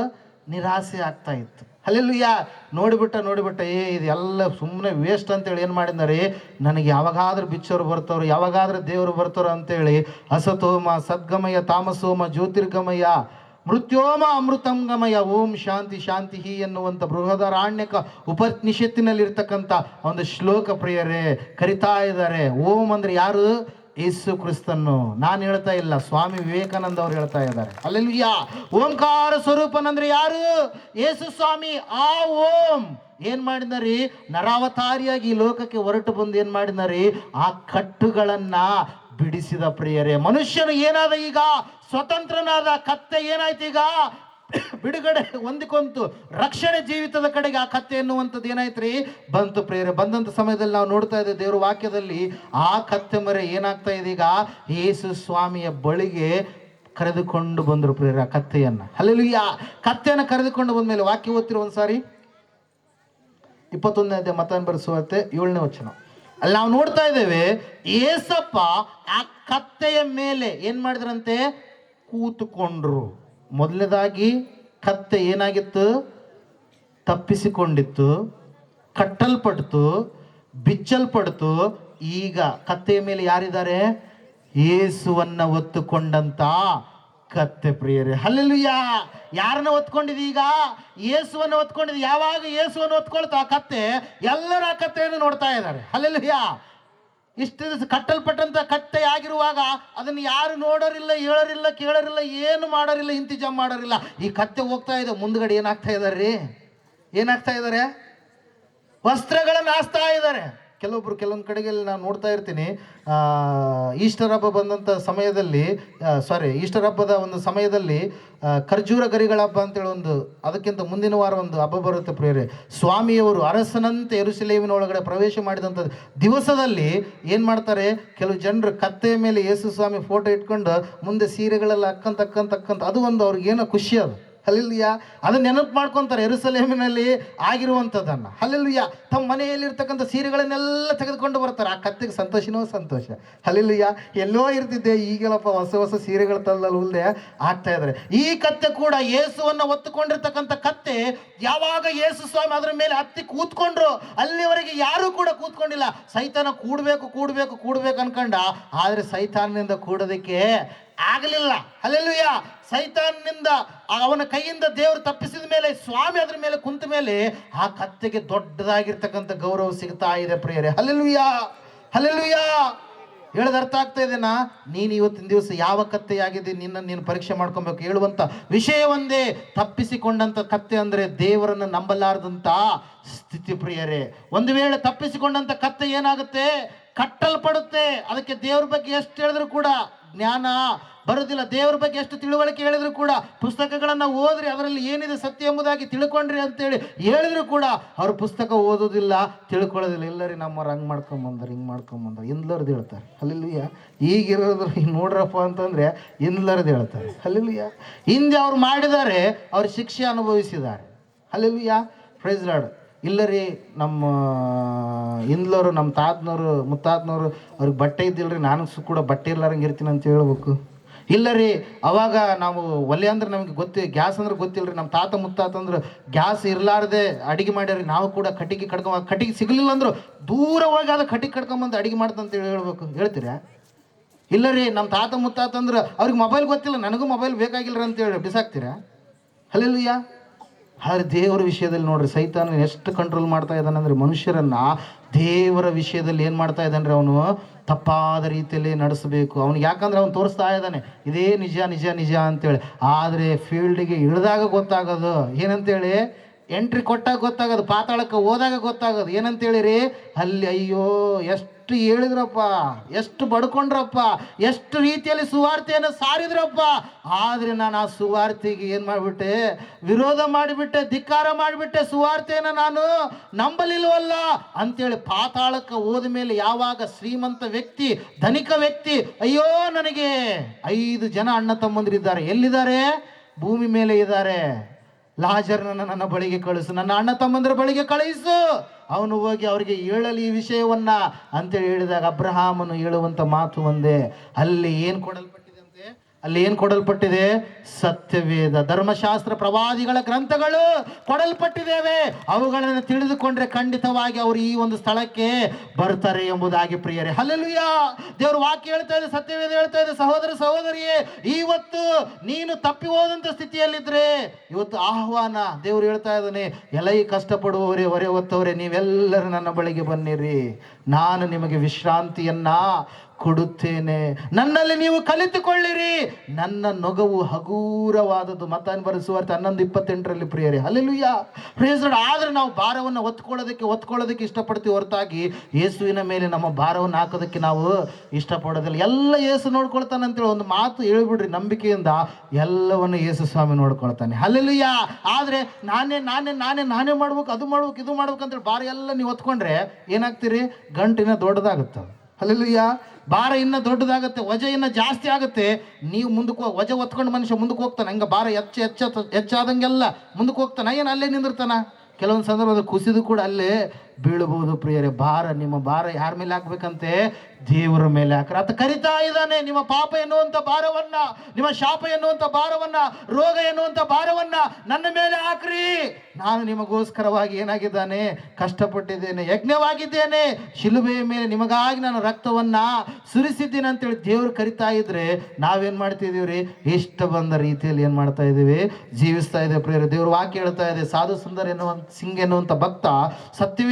ನಿರಾಸೆ ಆಗ್ತಾ ಇತ್ತು. ಅಲ್ಲೆಲ್ಲೂಯ್ಯ ನೋಡಿಬಿಟ್ಟ ನೋಡಿಬಿಟ್ಟ, ಏ, ಇದೆಲ್ಲ ಸುಮ್ಮನೆ ವೇಸ್ಟ್ ಅಂತೇಳಿ ಏನು ಮಾಡಿದ್ದಾರೆ? ನನಗೆ ಯಾವಾಗಾದ್ರೂ ಬಿಚ್ಚೋರು ಬರ್ತಾರೋ ಯಾವಾಗಾದ್ರೂ ದೇವರು ಬರ್ತಾರೋ ಅಂತೇಳಿ ಅಸತೋಮ, ಸದ್ಗಮಯ, ತಾಮಸೋಮ, ಜ್ಯೋತಿರ್ಗಮಯ, ಮೃತ್ಯೋಮ, ಅಮೃತಂಗಮಯ, ಓಂ ಶಾಂತಿ ಶಾಂತಿ ಹಿ ಎನ್ನುವಂಥ ಬೃಹದರಾಣ್ಯಕ ಉಪನಿಷತ್ತಿನಲ್ಲಿರ್ತಕ್ಕಂಥ ಒಂದು ಶ್ಲೋಕ ಪ್ರಿಯರೇ, ಕರಿತಾ ಇದ್ದಾರೆ. ಓಂ ಅಂದರೆ ಯಾರು? ಯೇಸು ಕ್ರಿಸ್ತನ್ನು. ನಾನು ಹೇಳ್ತಾ ಇಲ್ಲ, ಸ್ವಾಮಿ ವಿವೇಕಾನಂದ ಅವರು ಹೇಳ್ತಾ ಇದ್ದಾರೆ. ಅಲ್ಲೆಲ್ಲೂಯ್ಯ ಓಂಕಾರ ಸ್ವರೂಪನಂದ್ರೆ ಯಾರು? ಯೇಸು ಸ್ವಾಮಿ. ಆ ಓಂ. ಏನ್ ಮಾಡಿದಾರಿ ನರಾವತಾರಿಯಾಗಿ ಈ ಲೋಕಕ್ಕೆ ಹೊರಟು ಬಂದು ಏನ್ ಮಾಡಿದಾರಿ ಆ ಕಟ್ಟುಗಳನ್ನ ಬಿಡಿಸಿದ ಪ್ರಿಯರೇ. ಮನುಷ್ಯನು ಏನಾದ ಈಗ? ಸ್ವತಂತ್ರನಾದ ಕತ್ತೆ ಏನಾಯ್ತು ಈಗ? ಬಿಡುಗಡೆ ಹೊಂದಿಕೊಂತು ರಕ್ಷಣೆ ಜೀವಿತದ ಕಡೆಗೆ ಆ ಕತ್ತೆ ಎನ್ನುವಂಥದ್ದು ಏನಾಯ್ತು ಬಂತು ಪ್ರೇರೆ ಬಂದಂಥ ಸಮಯದಲ್ಲಿ ನಾವು ನೋಡ್ತಾ ಇದ್ದೇವೆ ದೇವರ ವಾಕ್ಯದಲ್ಲಿ, ಆ ಕತ್ತೆ ಮರೆ ಏನಾಗ್ತಾ ಇದೆ ಈಗ? ಯೇಸು ಸ್ವಾಮಿಯ ಬಳಿಗೆ ಕರೆದುಕೊಂಡು ಬಂದರು ಪ್ರೇರ ಆ ಕತ್ತೆಯನ್ನ. ಆ ಕತ್ತೆಯನ್ನು ಕರೆದುಕೊಂಡು ಬಂದ ಮೇಲೆ ವಾಕ್ಯ ಓದ್ತಿರೋ ಒಂದ್ಸಾರಿ ಇಪ್ಪತ್ತೊಂದನೇ ಮತಾನ್ ಮತ ಬರೆಸುವಂತೆ ಏಳನೇ ವಚನ. ಅಲ್ಲಿ ನಾವು ನೋಡ್ತಾ ಇದ್ದೇವೆ, ಏಸಪ್ಪ ಆ ಕತ್ತೆಯ ಮೇಲೆ ಏನ್ ಮಾಡಿದ್ರಂತೆ? ಕೂತುಕೊಂಡ್ರು. ಮೊದಲನೇದಾಗಿ ಕತ್ತೆ ಏನಾಗಿತ್ತು? ತಪ್ಪಿಸಿಕೊಂಡಿತ್ತು, ಕಟ್ಟಲ್ಪಡ್ತು, ಬಿಚ್ಚಲ್ಪಡ್ತು. ಈಗ ಕತ್ತೆಯ ಮೇಲೆ ಯಾರಿದ್ದಾರೆ? ಯೇಸುವನ್ನ ಹೊತ್ತುಕೊಂಡಂತ ಕತ್ತೆ ಪ್ರಿಯರೇ ಹಲ್ಲೆಲುಯ್ಯ ಯಾರನ್ನ ಹೊತ್ಕೊಂಡಿದೆ ಈಗ? ಯೇಸುವನ್ನು ಹೊತ್ಕೊಂಡಿದೆ. ಯಾವಾಗ ಯೇಸುವನ್ನು ಹೊತ್ಕೊಳ್ತಾ ಆ ಕತ್ತೆ? ಎಲ್ಲರ ಆ ಕತ್ತೆಯನ್ನು ನೋಡ್ತಾ ಇದ್ದಾರೆ. ಹಲ್ಲೆಲುಯ್ಯ ಇಷ್ಟು ದಿವಸ ಕಟ್ಟಲ್ಪಟ್ಟಂತ ಕತ್ತೆ ಆಗಿರುವಾಗ ಅದನ್ನ ಯಾರು ನೋಡೋರಿಲ್ಲ, ಹೇಳೋರಿಲ್ಲ, ಕೇಳೋರಿಲ್ಲ, ಏನು ಮಾಡೋರಿಲ್ಲ ಇಂತಿಜಾಮ್ ಮಾಡೋರಿಲ್ಲ. ಈ ಕತ್ತೆ ಹೋಗ್ತಾ ಇದೆ, ಮುಂದ್ಗಡೆ ಏನಾಗ್ತಾ ಇದಾರೆ ಏನಾಗ್ತಾ ಇದ್ದಾರೆ ವಸ್ತ್ರಗಳನ್ನು ಹಾಸ್ತಾ ಇದ್ದಾರೆ ಕೆಲವೊಬ್ರು ಕೆಲವೊಂದು ಕಡೆಗೆಲ್ಲ ನಾನು ನೋಡ್ತಾ ಇರ್ತೀನಿ. ಈಸ್ಟರ್ ಹಬ್ಬ ಬಂದಂಥ ಸಮಯದಲ್ಲಿ ಸಾರಿ ಈಸ್ಟರ್ ಹಬ್ಬದ ಒಂದು ಸಮಯದಲ್ಲಿ ಖರ್ಜೂರ ಗರಿಗಳ ಹಬ್ಬ ಅಂತೇಳಿ ಒಂದು, ಅದಕ್ಕಿಂತ ಮುಂದಿನ ವಾರ ಒಂದು ಹಬ್ಬ ಬರುತ್ತೆ ಪ್ರಿಯರೇ. ಸ್ವಾಮಿಯವರು ಅರಸನಂತೆ ಎರುಸಲೇಮಿನ ಒಳಗಡೆ ಪ್ರವೇಶ ಮಾಡಿದಂಥ ದಿವಸದಲ್ಲಿ ಏನು ಮಾಡ್ತಾರೆ? ಕೆಲವು ಜನರು ಕತ್ತೆಯ ಮೇಲೆ ಯೇಸು ಸ್ವಾಮಿ ಫೋಟೋ ಇಟ್ಕೊಂಡು ಮುಂದೆ ಸೀರೆಗಳೆಲ್ಲ ಅಕ್ಕಂತ ಅದು ಒಂದು ಅವ್ರಿಗೆ ಏನೋ ಖುಷಿ ಅದು. ಹಲ್ಲಿಲ್ಯ. ಅದನ್ನ ನೆನಪು ಮಾಡ್ಕೊಂತಾರೆ ಎರುಸಲೇಮಿನಲ್ಲಿ ಆಗಿರುವಂಥದ್ದನ್ನು. ಹಲ್ಲಿಲ್ಯ. ತಮ್ಮ ಮನೆಯಲ್ಲಿರ್ತಕ್ಕಂಥ ಸೀರೆಗಳನ್ನೆಲ್ಲ ತೆಗೆದುಕೊಂಡು ಬರ್ತಾರೆ. ಆ ಕತ್ತೆಗೆ ಸಂತೋಷನೋ ಸಂತೋಷ. ಹಲ್ಲಿಲ್ಯ. ಎಲ್ಲೋ ಇರ್ತಿದ್ದೆ. ಈಗೆಲ್ಲಪ್ಪ ಹೊಸ ಹೊಸ ಸೀರೆಗಳ ತಲ್ಲಲ್ಲಿ ಆಗ್ತಾ ಇದ್ದಾರೆ ಈ ಕತ್ತೆ ಕೂಡ ಯೇಸುವನ್ನು ಒತ್ತುಕೊಂಡಿರ್ತಕ್ಕಂಥ ಕತ್ತೆ ಯಾವಾಗ ಯೇಸು ಸ್ವಾಮಿ ಅದರ ಮೇಲೆ ಹತ್ತಿ ಕೂತ್ಕೊಂಡ್ರು ಅಲ್ಲಿವರೆಗೆ ಯಾರೂ ಕೂಡ ಕೂತ್ಕೊಂಡಿಲ್ಲ. ಸೈತಾನ ಕೂಡಬೇಕು ಕೂಡಬೇಕು ಕೂಡಬೇಕು ಅನ್ಕೊಂಡ. ಆದರೆ ಸೈತಾನದಿಂದ ಕೂಡೋದಕ್ಕೆ ಆಗಲಿಲ್ಲ. ಅಲ್ಲೆಲ್ಲೂಯ್ಯ ಸೈತಾನ್ನಿಂದ ಅವನ ಕೈಯಿಂದ ದೇವರು ತಪ್ಪಿಸಿದ ಮೇಲೆ, ಸ್ವಾಮಿ ಅದ್ರ ಮೇಲೆ ಕುಂತ ಮೇಲೆ ಆ ಕತ್ತೆಗೆ ದೊಡ್ಡದಾಗಿರ್ತಕ್ಕಂಥ ಗೌರವ ಸಿಗ್ತಾ ಇದೆ ಪ್ರಿಯರೇ. ಅಲ್ಲೆಲ್ಲೂಯ್ಯ ಅಲ್ಲೆಲ್ಲೂಯ್ಯ ಹೇಳದ ಅರ್ಥ ಆಗ್ತಾ ಇದೆನಾ ನೀನು ಇವತ್ತಿನ ದಿವಸ ಯಾವ ಕತ್ತೆಯಾಗಿದೆ ನಿನ್ನ ನೀನು ಪರೀಕ್ಷೆ ಮಾಡ್ಕೊಬೇಕು. ಹೇಳುವಂತ ವಿಷಯ ಒಂದೇ, ತಪ್ಪಿಸಿಕೊಂಡಂತ ಕತ್ತೆ ಅಂದ್ರೆ ದೇವರನ್ನು ನಂಬಲಾರದಂತ ಸ್ಥಿತಿ ಪ್ರಿಯರೇ. ಒಂದು ವೇಳೆ ತಪ್ಪಿಸಿಕೊಂಡಂತ ಕತ್ತೆ ಏನಾಗುತ್ತೆ? ಕಟ್ಟಲ್ಪಡುತ್ತೆ. ಅದಕ್ಕೆ ದೇವ್ರ ಬಗ್ಗೆ ಎಷ್ಟು ಹೇಳಿದ್ರು ಕೂಡ ಜ್ಞಾನ ಬರುದಿಲ್ಲ. ದೇವ್ರ ಬಗ್ಗೆ ಎಷ್ಟು ತಿಳುವಳಿಕೆ ಹೇಳಿದ್ರು ಕೂಡ ಪುಸ್ತಕಗಳನ್ನು ಓದ್ರಿ, ಅದರಲ್ಲಿ ಏನಿದೆ ಸತ್ಯ ಎಂಬುದಾಗಿ ತಿಳ್ಕೊಂಡ್ರಿ ಅಂತೇಳಿ ಹೇಳಿದ್ರು ಕೂಡ ಅವ್ರ ಪುಸ್ತಕ ಓದೋದಿಲ್ಲ, ತಿಳ್ಕೊಳ್ಳೋದಿಲ್ಲ. ಎಲ್ಲರಿ ನಮ್ಮವ್ರು ಹಂಗೆ ಹಿಂಗ್ ಹಿಂಗೆ ಮಾಡ್ಕೊಂಬಂದ್ರು ಇಂದ್ಲರ್ದು ಹೇಳ್ತಾರೆ. ಅಲ್ಲಿ ಈಗಿರೋದ್ರ ಹಿಂಗೆ ನೋಡ್ರಪ್ಪ ಅಂತಂದ್ರೆ ಇಂದ್ಲರ್ದು ಹೇಳ್ತಾರೆ. ಅಲ್ಲಿಲ್ವಯ್ಯ ಹಿಂದೆ ಅವ್ರು ಮಾಡಿದ್ದಾರೆ, ಅವ್ರು ಶಿಕ್ಷೆ ಅನುಭವಿಸಿದ್ದಾರೆ. ಅಲ್ಲಿ ಪ್ರೈಸ್ ಲಾಡ್ ಇಲ್ಲ ರೀ ನಮ್ಮ ಇಂದ್ಲವರು ನಮ್ಮ ತಾತನವರು, ಮುತ್ತಾತನವರು, ಅವ್ರಿಗೆ ಬಟ್ಟೆ ಇದ್ದಿಲ್ಲ ರೀ ನಾನು ಸು ಕೂಡ ಬಟ್ಟೆ ಇರ್ಲಾರಂಗೆ ಇರ್ತೀನಿ ಅಂತ ಹೇಳ್ಬೇಕು. ಇಲ್ಲ ರೀ ಅವಾಗ ನಾವು ಒಲೆ ಅಂದ್ರೆ ನಮಗೆ ಗೊತ್ತಿ, ಗ್ಯಾಸ್ ಅಂದ್ರೆ ಗೊತ್ತಿಲ್ಲ ರೀ ನಮ್ಮ ತಾತ ಮುತ್ತಾತ ಅಂದ್ರೆ, ಗ್ಯಾಸ್ ಇರಲಾರ್ದೆ ಅಡಿಗೆ ಮಾಡ್ಯಾರಿ ನಾವು ಕೂಡ ಕಟ್ಟಿಗೆ ಕಡ್ಕೊಂಬ ಕಟ್ಟಿಗೆ ಸಿಗಲಿಲ್ಲ ಅಂದ್ರೆ, ದೂರ ಹೋಗಾದ ಕಟ್ಟಿಗೆ ಕಡ್ಕೊಂಬಂದು ಅಡಿಗೆ ಮಾಡ್ತಂತೇಳಿ ಹೇಳ್ಬೇಕು. ಹೇಳ್ತೀರಾ? ಇಲ್ಲ ರೀ ನಮ್ಮ ತಾತ ಮುತ್ತಾತ ಅಂದ್ರೆ, ಅವ್ರಿಗೆ ಮೊಬೈಲ್ ಗೊತ್ತಿಲ್ಲ, ನನಗೂ ಮೊಬೈಲ್ ಬೇಕಾಗಿಲ್ಲ ಅಂತೇಳಿ ಬಿಸಾಕ್ತೀರಾ ಅಲ್ಲೆಲ್ಲಯ್ಯ ಆದ್ರೆ ದೇವರ ವಿಷಯದಲ್ಲಿ ನೋಡ್ರಿ ಸೈತಾನ ಎಷ್ಟು ಕಂಟ್ರೋಲ್ ಮಾಡ್ತಾ ಇದ್ದಾನೆ ಅಂದರೆ ಮನುಷ್ಯರನ್ನ ದೇವರ ವಿಷಯದಲ್ಲಿ ಏನು ಮಾಡ್ತಾ ಇದ್ದಾನೆ ಅವನು? ತಪ್ಪಾದ ರೀತಿಯಲ್ಲಿ ನಡೆಸಬೇಕು. ಅವನಿಗೆ ಯಾಕಂದ್ರೆ ಅವನು ತೋರಿಸ್ತಾ ಇದ್ದಾನೆ. ಇದೇ ನಿಜ ನಿಜ ನಿಜ ಅಂತೇಳಿ. ಆದರೆ ಫೀಲ್ಡಿಗೆ ಇಳಿದಾಗ ಗೊತ್ತಾಗೋದು. ಏನಂತೇಳಿ? ಎಂಟ್ರಿ ಕೊಟ್ಟಾಗ ಗೊತ್ತಾಗೋದು. ಪಾತಾಳಕ್ಕೆ ಹೋದಾಗ ಗೊತ್ತಾಗೋದು. ಏನಂತೇಳಿರಿ? ಅಲ್ಲಿ ಅಯ್ಯೋ, ಎಷ್ಟು ಹೇಳಿದ್ರಪ್ಪ, ಎಷ್ಟು ಬಡ್ಕೊಂಡ್ರಪ್ಪ, ಎಷ್ಟು ರೀತಿಯಲ್ಲಿ ಸುವಾರ್ತೆಯನ್ನು ಸಾರಿದ್ರಪ್ಪ. ಆದರೆ ನಾನು ಆ ಸುವಾರ್ತೆಗೆ ಏನು ಮಾಡಿಬಿಟ್ಟೆ, ವಿರೋಧ ಮಾಡಿಬಿಟ್ಟೆ, ಧಿಕ್ಕಾರ ಮಾಡಿಬಿಟ್ಟೆ ಸುವಾರ್ತೆಯನ್ನು ನಾನು ನಂಬಲಿಲ್ವಲ್ಲ ಅಂತೇಳಿ ಪಾತಾಳಕ್ಕೆ ಹೋದ ಮೇಲೆ ಯಾವಾಗ ಶ್ರೀಮಂತ ವ್ಯಕ್ತಿ, ಧನಿಕ ವ್ಯಕ್ತಿ, ಅಯ್ಯೋ ನನಗೆ ಐದು ಜನ ಅಣ್ಣ ತಮ್ಮಂದಿರಿದ್ದಾರೆ ಎಲ್ಲಿದ್ದಾರೆ? ಭೂಮಿ ಮೇಲೆ ಇದ್ದಾರೆ. ಲಾಜರ್ನ ನನ್ನ ಬಳಿಗೆ ಕಳಿಸು, ನನ್ನ ಅಣ್ಣ ತಮ್ಮಂದಿರ ಬಳಿಗೆ ಕಳುಹಿಸು ಅವನು ಹೋಗಿ ಅವರಿಗೆ ಹೇಳಲಿ ಈ ವಿಷಯವನ್ನ ಅಂತೇಳಿ ಹೇಳಿದಾಗ ಅಬ್ರಹಾಮನು ಹೇಳುವಂತ ಮಾತು ಒಂದೇ, ಅಲ್ಲಿ ಏನು ಕೊಡಲ್ಪಟ್ಟ ಅಲ್ಲಿ ಏನು ಕೊಡಲ್ಪಟ್ಟಿದೆ? ಸತ್ಯವೇದ. ಧರ್ಮಶಾಸ್ತ್ರ ಪ್ರವಾದಿಗಳ ಗ್ರಂಥಗಳು ಕೊಡಲ್ಪಟ್ಟಿದ್ದೇವೆ. ಅವುಗಳನ್ನು ತಿಳಿದುಕೊಂಡ್ರೆ ಖಂಡಿತವಾಗಿ ಅವರು ಈ ಒಂದು ಸ್ಥಳಕ್ಕೆ ಬರ್ತಾರೆ ಎಂಬುದಾಗಿ ಪ್ರಿಯರೇ. ಹಲ್ಲೆಲೂಯ! ದೇವ್ರ ವಾಕ್ಯ ಹೇಳ್ತಾ ಇದೆ, ಸತ್ಯವೇದ ಹೇಳ್ತಾ ಇದೆ, ಸಹೋದರ, ಸಹೋದರಿಯೇ ಇವತ್ತು ನೀನು ತಪ್ಪಿ ಹೋದಂಥ ಸ್ಥಿತಿಯಲ್ಲಿದ್ರೆ ಇವತ್ತು ಆಹ್ವಾನ ದೇವ್ರು ಹೇಳ್ತಾ ಇದ್ದಾನೆ ಎಲ್ಲ ಈ ಕಷ್ಟಪಡುವವರೇ ಹೊರೆ ಹೊತ್ತವರೇ ನೀವೆಲ್ಲರೂ ನನ್ನ ಬಳಿಗೆ ಬನ್ನಿರಿ. ನಾನು ನಿಮಗೆ ವಿಶ್ರಾಂತಿಯನ್ನ ಕೊಡುತ್ತೇನೆ. ನನ್ನಲ್ಲಿ ನೀವು ಕಲಿತುಕೊಳ್ಳಿರಿ. ನನ್ನ ನೊಗವು ಹಗೂರವಾದದ್ದು. ಮತಾನ್ ಬರೆಸುವಾರ್ಥ ಹನ್ನೊಂದು ಇಪ್ಪತ್ತೆಂಟರಲ್ಲಿ ಪ್ರಿಯರಿ ಅಲ್ಲೆಲ್ಲೂಯ್ಯ ಪ್ರೇಸ್ ಆದ್ರೆ ನಾವು ಭಾರವನ್ನು ಹೊತ್ಕೊಳ್ಳೋದಕ್ಕೆ ಹೊತ್ಕೊಳ್ಳೋದಕ್ಕೆ ಇಷ್ಟಪಡ್ತೀವಿ ಹೊರತಾಗಿ ಯೇಸುವಿನ ಮೇಲೆ ನಮ್ಮ ಭಾರವನ್ನು ಹಾಕೋದಕ್ಕೆ ನಾವು ಇಷ್ಟಪಡೋದಿಲ್ಲ. ಎಲ್ಲ ಯೇಸು ನೋಡ್ಕೊಳ್ತಾನೆ ಅಂತೇಳಿ ಒಂದು ಮಾತು ಹೇಳ್ಬಿಡ್ರಿ ನಂಬಿಕೆಯಿಂದ. ಎಲ್ಲವನ್ನು ಯೇಸು ಸ್ವಾಮಿ ನೋಡ್ಕೊಳ್ತಾನೆ. ಅಲ್ಲೆಲ್ಲೂಯ್ಯ ಆದ್ರೆ ನಾನೇ ನಾನೇ ನಾನೇ ನಾನೇ ಮಾಡ್ಬೇಕು, ಅದು ಮಾಡ್ಬೇಕು, ಇದು ಮಾಡ್ಬೇಕು ಅಂತೇಳಿ ಭಾರ ಎಲ್ಲ ನೀವು ಹೊತ್ಕೊಂಡ್ರೆ ಏನಾಗ್ತೀರಿ? ಗಂಟಿನ ದೊಡ್ಡದಾಗುತ್ತೆ ಅಲ್ಲೆಲ್ಲೂಯ್ಯ ಭಾರ ಇನ್ನ ದೊಡ್ಡದಾಗತ್ತೆ, ವಜ ಇನ್ನ ಜಾಸ್ತಿ ಆಗುತ್ತೆ. ನೀವು ಮುಂದಕ್ಕೆ ವಜ ಒತ್ಕೊಂಡು ಮನುಷ್ಯ ಮುಂದಕ್ಕೆ ಹೋಗ್ತಾನೆ. ಹಂಗೆ ಭಾರ ಹೆಚ್ಚು ಹೆಚ್ಚ ಹೆಚ್ಚಾದಂಗೆಲ್ಲ ಮುಂದಕ್ಕೆ ಹೋಗ್ತಾನೆ. ಏನು ಅಲ್ಲೇ ನಿಂದಿರ್ತಾನ? ಕೆಲವೊಂದು ಸಂದರ್ಭದಲ್ಲಿ ಕುಸಿದು ಕೂಡ ಅಲ್ಲೇ ಬೀಳಬಹುದು ಪ್ರಿಯರೇ. ಭಾರ, ನಿಮ್ಮ ಭಾರ ಯಾರ ಮೇಲೆ ಹಾಕ್ಬೇಕಂತೆ? ದೇವರ ಮೇಲೆ ಹಾಕ್ರ. ಆತ ಕರಿತಾ ಇದ್ದಾನೆ. ನಿಮ್ಮ ಪಾಪ ಎನ್ನುವಂತ ಭಾರವನ್ನ, ನಿಮ್ಮ ಶಾಪ ಎನ್ನುವಂತ ಭಾರವನ್ನ, ರೋಗ ಎನ್ನುವಂತ ಭಾರವನ್ನ ನನ್ನ ಮೇಲೆ ಹಾಕ್ರಿ. ನಾನು ನಿಮಗೋಸ್ಕರವಾಗಿ ಏನಾಗಿದ್ದಾನೆ? ಕಷ್ಟಪಟ್ಟಿದ್ದೇನೆ, ಯಜ್ಞವಾಗಿದ್ದೇನೆ. ಶಿಲುಬೆಯ ಮೇಲೆ ನಿಮಗಾಗಿ ನಾನು ರಕ್ತವನ್ನ ಸುರಿಸಿದ್ದೀನಿ ಅಂತೇಳಿ ದೇವರು ಕರಿತಾ ಇದ್ರೆ ನಾವೇನ್ ಮಾಡ್ತಿದೀವ್ರಿ ಇಷ್ಟ ಬಂದ ರೀತಿಯಲ್ಲಿ ಏನ್ ಮಾಡ್ತಾ ಇದ್ದೀವಿ? ಜೀವಿಸ್ತಾ ಇದೆ ಪ್ರಿಯರು. ದೇವ್ರ ವಾಕ್ಯ ಹೇಳ್ತಾ ಇದೆ. ಸಾಧು ಸುಂದರ ಎನ್ನುವಂತ, ಸಿಂಗ್ ಎನ್ನುವಂತ ಭಕ್ತ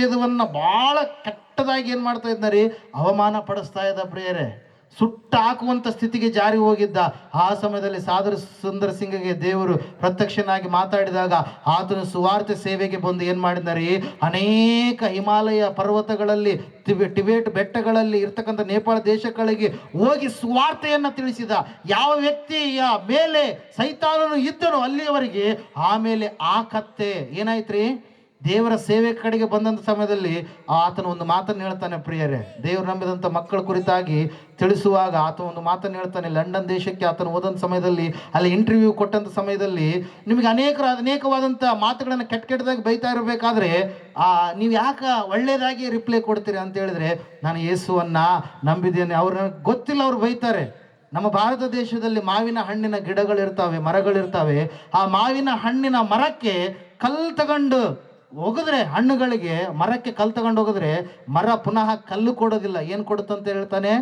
ಸತ್ಯವೇದವನ್ನ ಬಹಳ ಕೆಟ್ಟದಾಗಿ ಏನು ಮಾಡ್ತಾ ಇದ್ದಾರೆ ಅವಮಾನ ಪಡಿಸ್ತಾ ಇದ್ದ ಪ್ರಿಯರೇ. ಸುಟ್ಟ ಹಾಕುವಂಥ ಸ್ಥಿತಿಗೆ ಜಾರಿ ಹೋಗಿದ್ದ. ಆ ಸಮಯದಲ್ಲಿ ಸಾಧು ಸುಂದರ್ ಸಿಂಗ್ಗೆ ದೇವರು ಪ್ರತ್ಯಕ್ಷನಾಗಿ ಮಾತಾಡಿದಾಗ ಆತನು ಸುವಾರ್ತೆ ಸೇವೆಗೆ ಬಂದು ಏನು ಮಾಡಿದ್ದಾರೆ ಅನೇಕ ಹಿಮಾಲಯ ಪರ್ವತಗಳಲ್ಲಿ ಟಿಬೆ- ಟಿಬೇಟ್ ಬೆಟ್ಟಗಳಲ್ಲಿ ಇರ್ತಕ್ಕಂಥ ನೇಪಾಳ ದೇಶಗಳಿಗೆ ಹೋಗಿ ಸುವಾರ್ತೆಯನ್ನು ತಿಳಿಸಿದ. ಯಾವ ವ್ಯಕ್ತಿಯ ಮೇಲೆ ಸೈತಾನನು ಇದ್ದನು ಅಲ್ಲಿಯವರೆಗೆ ಆಮೇಲೆ ಆ ಕತ್ತೆ ಏನಾಯ್ತ್ರಿ? ದೇವರ ಸೇವೆ ಕಡೆಗೆ ಬಂದಂಥ ಸಮಯದಲ್ಲಿ ಆತನ ಒಂದು ಮಾತನ್ನು ಹೇಳ್ತಾನೆ, ಪ್ರಿಯರೇ. ದೇವರು ನಂಬಿದಂಥ ಮಕ್ಕಳ ಕುರಿತಾಗಿ ತಿಳಿಸುವಾಗ ಆತ ಒಂದು ಮಾತನ್ನು ಹೇಳ್ತಾನೆ. ಲಂಡನ್ ದೇಶಕ್ಕೆ ಆತನು ಹೋದಂಥ ಸಮಯದಲ್ಲಿ, ಅಲ್ಲಿ ಇಂಟರ್ವ್ಯೂ ಕೊಟ್ಟಂಥ ಸಮಯದಲ್ಲಿ ನಿಮಗೆ ಅನೇಕ ಅನೇಕವಾದಂಥ ಮಾತುಗಳನ್ನು ಕೆಟ್ಟ ಕೆಟ್ಟದಾಗಿ ಬೈತಾ ಇರಬೇಕಾದ್ರೆ, ಆ, ನೀವು ಯಾಕೆ ಒಳ್ಳೆಯದಾಗಿ ರಿಪ್ಲೈ ಕೊಡ್ತೀರಿ ಅಂತ ಹೇಳಿದ್ರೆ, ನಾನು ಯೇಸುವನ್ನ ನಂಬಿದ್ದೇನೆ. ಅವ್ರು ಗೊತ್ತಿಲ್ಲ, ಅವ್ರು ಬೈತಾರೆ. ನಮ್ಮ ಭಾರತ ದೇಶದಲ್ಲಿ ಮಾವಿನ ಹಣ್ಣಿನ ಗಿಡಗಳಿರ್ತಾವೆ, ಮರಗಳಿರ್ತಾವೆ. ಆ ಮಾವಿನ ಹಣ್ಣಿನ ಮರಕ್ಕೆ ಕಲ್ ತಗೊಂಡು ಒಗದ್ರೆ ಹಣ್ಣುಗಳಿಗೆ ಮರಕ್ಕೆ ಕಲ್ ತಗೊಂಡು ಹೋಗಿದ್ರೆ ಮರ ಪುನಃ ಕಲ್ಲು ಕೊಡೋದಿಲ್ಲ. ಏನು ಕೊಡುತ್ತಂತ ಹೇಳ್ತಾನೆ?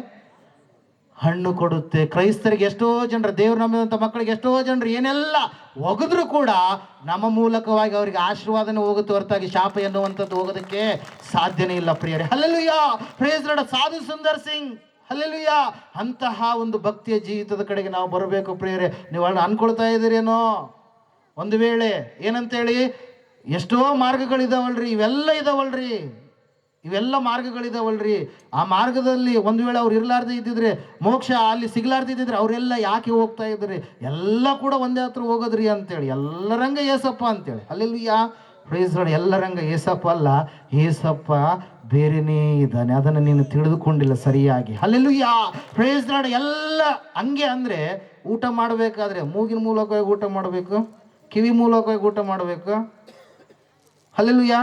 ಹಣ್ಣು ಕೊಡುತ್ತೆ. ಕ್ರೈಸ್ತರಿಗೆ ಎಷ್ಟೋ ಜನರು, ದೇವ್ರು ನಂಬಿದಂಥ ಮಕ್ಕಳಿಗೆ ಎಷ್ಟೋ ಜನರು, ಏನೆಲ್ಲ ಒಗೆದ್ರು ಕೂಡ ನಮ್ಮ ಮೂಲಕವಾಗಿ ಅವರಿಗೆ ಆಶೀರ್ವಾದನೆ ಹೋಗುತ್ತೆ ಹೊರತಾಗಿ ಶಾಪ ಎನ್ನುವಂಥದ್ದು ಹೋಗೋದಕ್ಕೆ ಸಾಧ್ಯನೇ ಇಲ್ಲ ಪ್ರಿಯರೇ. ಹಲ್ಲೆಲುಯ್ಯ ಪ್ರೇಸ್ ಸಾಧು ಸುಂದರ್ ಸಿಂಗ್! ಹಲ್ಲೆಲುಯ್ಯ ಅಂತಹ ಒಂದು ಭಕ್ತಿಯ ಜೀವಿತದ ಕಡೆಗೆ ನಾವು ಬರಬೇಕು ಪ್ರಿಯರೇ. ನೀವು ಅಣ್ಣ ಅನ್ಕೊಳ್ತಾ ಇದ್ದೀರೇನೋ? ಒಂದು ವೇಳೆ ಏನಂತೇಳಿ? ಎಷ್ಟೋ ಮಾರ್ಗಗಳಿದಾವಲ್ರಿ, ಇವೆಲ್ಲ ಇದಾವಲ್ರಿ. ಇವೆಲ್ಲ ಮಾರ್ಗಗಳಿದಾವಲ್ರಿ. ಆ ಮಾರ್ಗದಲ್ಲಿ ಒಂದು ವೇಳೆ ಅವ್ರು ಇರಲಾರ್ದೆ ಇದ್ದಿದ್ರೆ, ಮೋಕ್ಷ ಅಲ್ಲಿ ಸಿಗ್ಲಾರ್ದೆ ಇದ್ದಿದ್ರೆ ಅವರೆಲ್ಲ ಯಾಕೆ ಹೋಗ್ತಾ ಇದ್ರಿ? ಎಲ್ಲ ಕೂಡ ಒಂದೇ ಹತ್ರ ಹೋಗೋದ್ರಿ ಅಂತೇಳಿ. ಎಲ್ಲರಂಗ ಏಸಪ್ಪ ಅಂತೇಳಿ. ಅಲ್ಲಿ ಯಾ ಪ್ರೈಸ್ ಎಲ್ಲರಂಗ ಏಸಪ್ಪ ಅಲ್ಲ. ಏಸಪ್ಪ ಬೇರೆನೇ ಇದ್ದಾನೆ. ಅದನ್ನು ನೀನು ತಿಳಿದುಕೊಂಡಿಲ್ಲ ಸರಿಯಾಗಿ. ಅಲ್ಲೆಲ್ಲೂಯ್ಯ ಪ್ರೈಸ್ ಎಲ್ಲ ಹಂಗೆ ಅಂದರೆ ಊಟ ಮಾಡಬೇಕಾದ್ರೆ, ಮೂಗಿನ ಮೂಲಕವಾಗಿ ಊಟ ಮಾಡಬೇಕು, ಕಿವಿ ಮೂಲಕವಾಗಿ ಊಟ ಮಾಡಬೇಕು ಅಲ್ಲೆಲ್ಲೂಯ್ಯ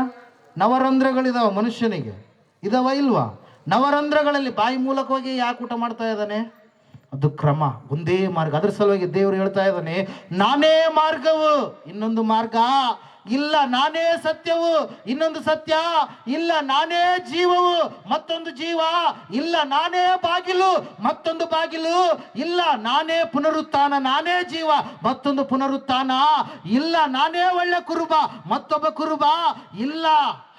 ನವರಂಧ್ರಗಳಿದಾವ ಮನುಷ್ಯನಿಗೆ. ಇದಾವ ಇಲ್ವಾ? ನವರಂಧ್ರಗಳಲ್ಲಿ ಬಾಯಿ ಮೂಲಕವಾಗಿ ಯಾಕೆ ಊಟ ಮಾಡ್ತಾ ಇದ್ದಾನೆ? ಅದು ಕ್ರಮ. ಒಂದೇ ಮಾರ್ಗ. ಅದ್ರ ಸಲುವಾಗಿ ದೇವರು ಹೇಳ್ತಾ ಇದ್ದಾನೆ, ನಾನೇ ಮಾರ್ಗವು. ಇನ್ನೊಂದು ಮಾರ್ಗ. ಇಲ್ಲ ನಾನೇ ಸತ್ಯವು, ಇನ್ನೊಂದು ಸತ್ಯ, ಇಲ್ಲ ನಾನೇ ಜೀವವು, ಮತ್ತೊಂದು ಜೀವ, ಇಲ್ಲ ನಾನೇ ಬಾಗಿಲು, ಮತ್ತೊಂದು ಬಾಗಿಲು, ಇಲ್ಲ ನಾನೇ ಪುನರುತ್ಥಾನ, ನಾನೇ ಜೀವ, ಮತ್ತೊಂದು ಪುನರುತ್ಥಾನ, ಇಲ್ಲ ನಾನೇ ಒಳ್ಳೆ ಕುರುಬ, ಮತ್ತೊಬ್ಬ ಕುರುಬ, ಇಲ್ಲ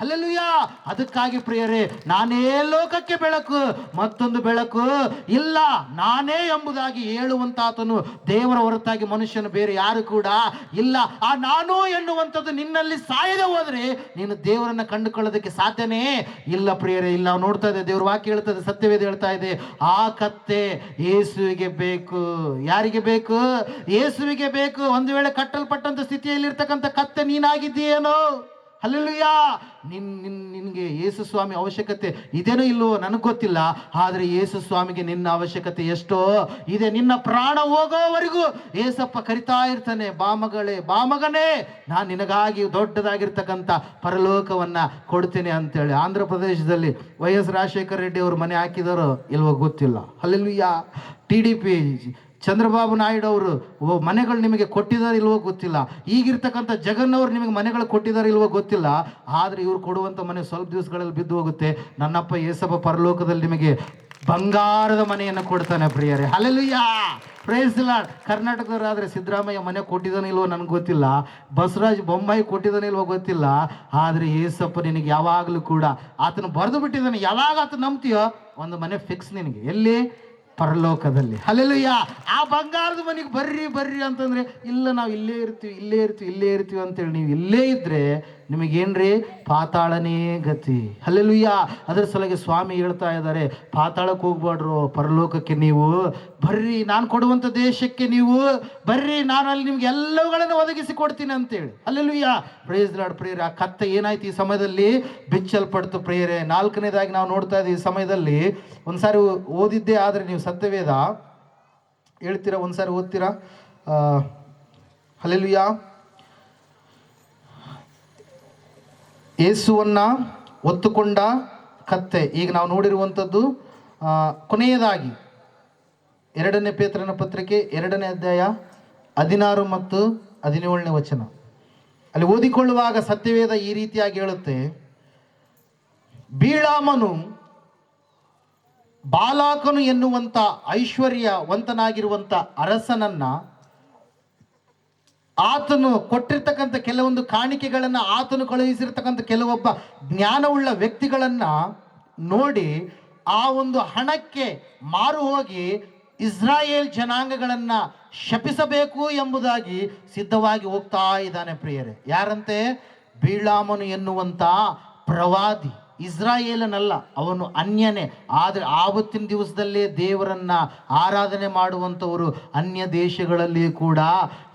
ಅಲ್ಲೆಲುಯ್ಯ ಅದಕ್ಕಾಗಿ ಪ್ರಿಯರೇ, ನಾನೇ ಲೋಕಕ್ಕೆ ಬೆಳಕು, ಮತ್ತೊಂದು ಬೆಳಕು ಇಲ್ಲ, ನಾನೇ ಎಂಬುದಾಗಿ ಹೇಳುವಂತಾತನು ದೇವರ ಹೊರತಾಗಿ ಮನುಷ್ಯನು ಬೇರೆ ಯಾರು ಕೂಡ ಇಲ್ಲ. ಆ ನಾನು ಎನ್ನುವಂಥದ್ದು ನಿನ್ನಲ್ಲಿ ಸಾಯದೆ ಹೋದರೆ ನೀನು ದೇವರನ್ನ ಕಂಡುಕೊಳ್ಳೋದಕ್ಕೆ ಸಾಧ್ಯನೇ ಇಲ್ಲ ಪ್ರಿಯರೇ. ಇಲ್ಲ ನಾವು ನೋಡ್ತಾ ಇದೆ ದೇವ್ರ ವಾಕ್ಯ ಹೇಳ್ತದೆ, ಸತ್ಯವೇದ ಹೇಳ್ತಾ ಇದೆ, ಆ ಕತ್ತೆ ಯೇಸುವಿಗೆ ಬೇಕು. ಯಾರಿಗೆ ಬೇಕು? ಯೇಸುವಿಗೆ ಬೇಕು. ಒಂದು ವೇಳೆ ಕಟ್ಟಲ್ಪಟ್ಟಂತ ಸ್ಥಿತಿಯಲ್ಲಿ ಇರ್ತಕ್ಕಂಥ ಕತ್ತೆ ನೀನಾಗಿದ್ದೀಯೇನೋ? ಅಲ್ಲೆಲ್ಲುಯ್ಯ ನಿನ್ ನಿನ್, ನಿನಗೆ ಯೇಸು ಸ್ವಾಮಿ ಅವಶ್ಯಕತೆ ಇದೇನೋ ಇಲ್ಲೋ ನನಗೆ ಗೊತ್ತಿಲ್ಲ, ಆದರೆ ಯೇಸು ಸ್ವಾಮಿಗೆ ನಿನ್ನ ಅವಶ್ಯಕತೆ ಎಷ್ಟೋ ಇದೆ. ನಿನ್ನ ಪ್ರಾಣ ಹೋಗೋವರೆಗೂ ಏಸಪ್ಪ ಕರಿತಾ ಇರ್ತಾನೆ ಬಾಮಗಳೇ ಬಾಮಗನೇ ನಾನು ನಿನಗಾಗಿ ದೊಡ್ಡದಾಗಿರ್ತಕ್ಕಂಥ ಪರಲೋಕವನ್ನು ಕೊಡ್ತೇನೆ ಅಂತೇಳಿ. ಆಂಧ್ರ ಪ್ರದೇಶದಲ್ಲಿ ವೈ ಎಸ್ ರಾಜಶೇಖರ ರೆಡ್ಡಿ ಅವರು ಮನೆ ಹಾಕಿದಾರೋ ಇಲ್ವೋ ಗೊತ್ತಿಲ್ಲ. Hallelujah T D P Chandrababu Naidu ಅವರು ಮನೆಗಳು ನಿಮಗೆ ಕೊಟ್ಟಿದ್ದಾರೆ ಇಲ್ವೋ ಗೊತ್ತಿಲ್ಲ. ಈಗಿರ್ತಕ್ಕಂಥ ಜಗನ್ನವರು ನಿಮಗೆ ಮನೆಗಳು ಕೊಟ್ಟಿದ್ದಾರೆ ಇಲ್ವೋ ಗೊತ್ತಿಲ್ಲ. ಆದರೆ ಇವ್ರು ಕೊಡುವಂಥ ಮನೆ ಸ್ವಲ್ಪ ದಿವಸಗಳಲ್ಲಿ ಬಿದ್ದು ಹೋಗುತ್ತೆ. ನನ್ನಪ್ಪ ಏಸಪ್ಪ ಪರಲೋಕದಲ್ಲಿ ನಿಮಗೆ ಬಂಗಾರದ ಮನೆಯನ್ನು ಕೊಡ್ತಾನೆ ಪ್ರಿಯರೇ. ಅಲ್ಲೆಲ್ಲುಯ್ಯ ಪ್ರೈಸ್ ಲಾರ್ಡ್ ಕರ್ನಾಟಕದವರಾದರೆ ಸಿದ್ದರಾಮಯ್ಯ ಮನೆ ಕೊಟ್ಟಿದ್ದಾನೆ ಇಲ್ವೋ ನನಗೆ ಗೊತ್ತಿಲ್ಲ. ಬಸವರಾಜ್ ಬೊಂಬಾಯಿ ಕೊಟ್ಟಿದ್ದಾನೆ ಇಲ್ವೋ ಗೊತ್ತಿಲ್ಲ. ಆದರೆ ಏಸಪ್ಪ ನಿನಗೆ ಯಾವಾಗಲೂ ಕೂಡ ಆತನು ಬರೆದು ಬಿಟ್ಟಿದ್ದಾನೆ. ಯಾವಾಗ ಆತ ನಂಬ್ತೀಯೋ ಒಂದು ಮನೆ ಫಿಕ್ಸ್ ನಿನಗೆ. ಎಲ್ಲಿ? ಪರಲೋಕದಲ್ಲಿ. ಅಲ್ಲೆಲ್ಲಯ್ಯ ಆ ಬಂಗಾರದ ಮನೆಗೆ ಬರ್ರಿ ಬರ್ರಿ ಅಂತಂದ್ರೆ, ಇಲ್ಲ ನಾವು ಇಲ್ಲೇ ಇರ್ತೀವಿ ಇಲ್ಲೇ ಇರ್ತೀವಿ ಇಲ್ಲೇ ಇರ್ತೀವಿ ಅಂತೇಳಿ ನೀವು ಇಲ್ಲೇ ಇದ್ರೆ ನಿಮಗೇನ್ರಿ? ಪಾತಾಳನೇ ಗತಿ. ಅಲ್ಲೆಲ್ಲುಯ್ಯ ಅದರ ಸಲಗೆ ಸ್ವಾಮಿ ಹೇಳ್ತಾ ಇದ್ದಾರೆ, ಪಾತಾಳಕ್ಕೆ ಹೋಗ್ಬಾಡ್ರು ಪರಲೋಕಕ್ಕೆ ನೀವು. ಬರ್ರಿ, ನಾನು ಕೊಡುವಂಥ ದೇಶಕ್ಕೆ ನೀವು. ಬರ್ರಿ, ನಾನು ಅಲ್ಲಿ ನಿಮ್ಗೆ ಎಲ್ಲವುಗಳನ್ನು ಒದಗಿಸಿ ಕೊಡ್ತೀನಿ ಅಂತೇಳಿ. ಅಲ್ಲೆಲ್ಲುಯ್ಯ ಪ್ರೇಸ್ ಲಾಡ್ ಪ್ರೇಯರ್, ಆ ಕತ್ತೆ ಏನಾಯ್ತು ಈ ಸಮಯದಲ್ಲಿ? ಬಿಚ್ಚಲ್ಪಡ್ತು ಪ್ರೇಯರೆ. ನಾಲ್ಕನೇದಾಗಿ ನಾವು ನೋಡ್ತಾ ಇದ್ದೀವಿ ಈ ಸಮಯದಲ್ಲಿ. ಒಂದ್ಸಾರಿ ಓದಿದ್ದೇ ಆದರೆ ನೀವು ಸತ್ಯವೇದ? ಹೇಳ್ತೀರಾ? ಒಂದ್ಸಾರಿ ಓದ್ತೀರಾ? ಅಲ್ಲೆಲ್ಲುಯ್ಯ ಯೇಸುವನ್ನ ಒತ್ತುಕೊಂಡ ಕತ್ತೆ. ಈಗ ನಾವು ನೋಡಿರುವಂಥದ್ದು ಕೊನೆಯದಾಗಿ ಎರಡನೇ ಪೇತ್ರನ ಪತ್ರಿಕೆ ಎರಡನೇ ಅಧ್ಯಾಯ ಹದಿನಾರು ಮತ್ತು ಹದಿನೇಳನೇ ವಚನ. ಅಲ್ಲಿ ಓದಿಕೊಳ್ಳುವಾಗ ಸತ್ಯವೇದ ಈ ರೀತಿಯಾಗಿ ಹೇಳುತ್ತೆ, ಬೀಳಾಮನು ಬಾಲಾಕನು ಎನ್ನುವಂಥ ಐಶ್ವರ್ಯವಂತನಾಗಿರುವಂಥ ಅರಸನನ್ನ ಆತನು ಕೊಟ್ಟಿರ್ತಕ್ಕಂಥ ಕೆಲವೊಂದು ಕಾಣಿಕೆಗಳನ್ನು ಆತನು ಕಳುಹಿಸಿರ್ತಕ್ಕಂಥ ಕೆಲವೊಬ್ಬ ಜ್ಞಾನವುಳ್ಳ ವ್ಯಕ್ತಿಗಳನ್ನು ನೋಡಿ ಆ ಒಂದು ಹಣಕ್ಕೆ ಮಾರು ಹೋಗಿ ಇಸ್ರಾಯೇಲ್ ಜನಾಂಗಗಳನ್ನು ಶಪಿಸಬೇಕು ಎಂಬುದಾಗಿ ಸಿದ್ಧವಾಗಿ ಹೋಗ್ತಾ ಇದ್ದಾನೆ ಪ್ರಿಯರೇ. ಯಾರಂತೆ? ಬೀಳಾಮನು ಎನ್ನುವಂತ ಪ್ರವಾದಿ. ಇಸ್ರಾಯೇಲನಲ್ಲ, ಅವನು ಅನ್ಯನೇ. ಆದರೆ ಆವತ್ತಿನ ದಿವಸದಲ್ಲೇ ದೇವರನ್ನ ಆರಾಧನೆ ಮಾಡುವಂಥವರು ಅನ್ಯ ದೇಶಗಳಲ್ಲಿ ಕೂಡ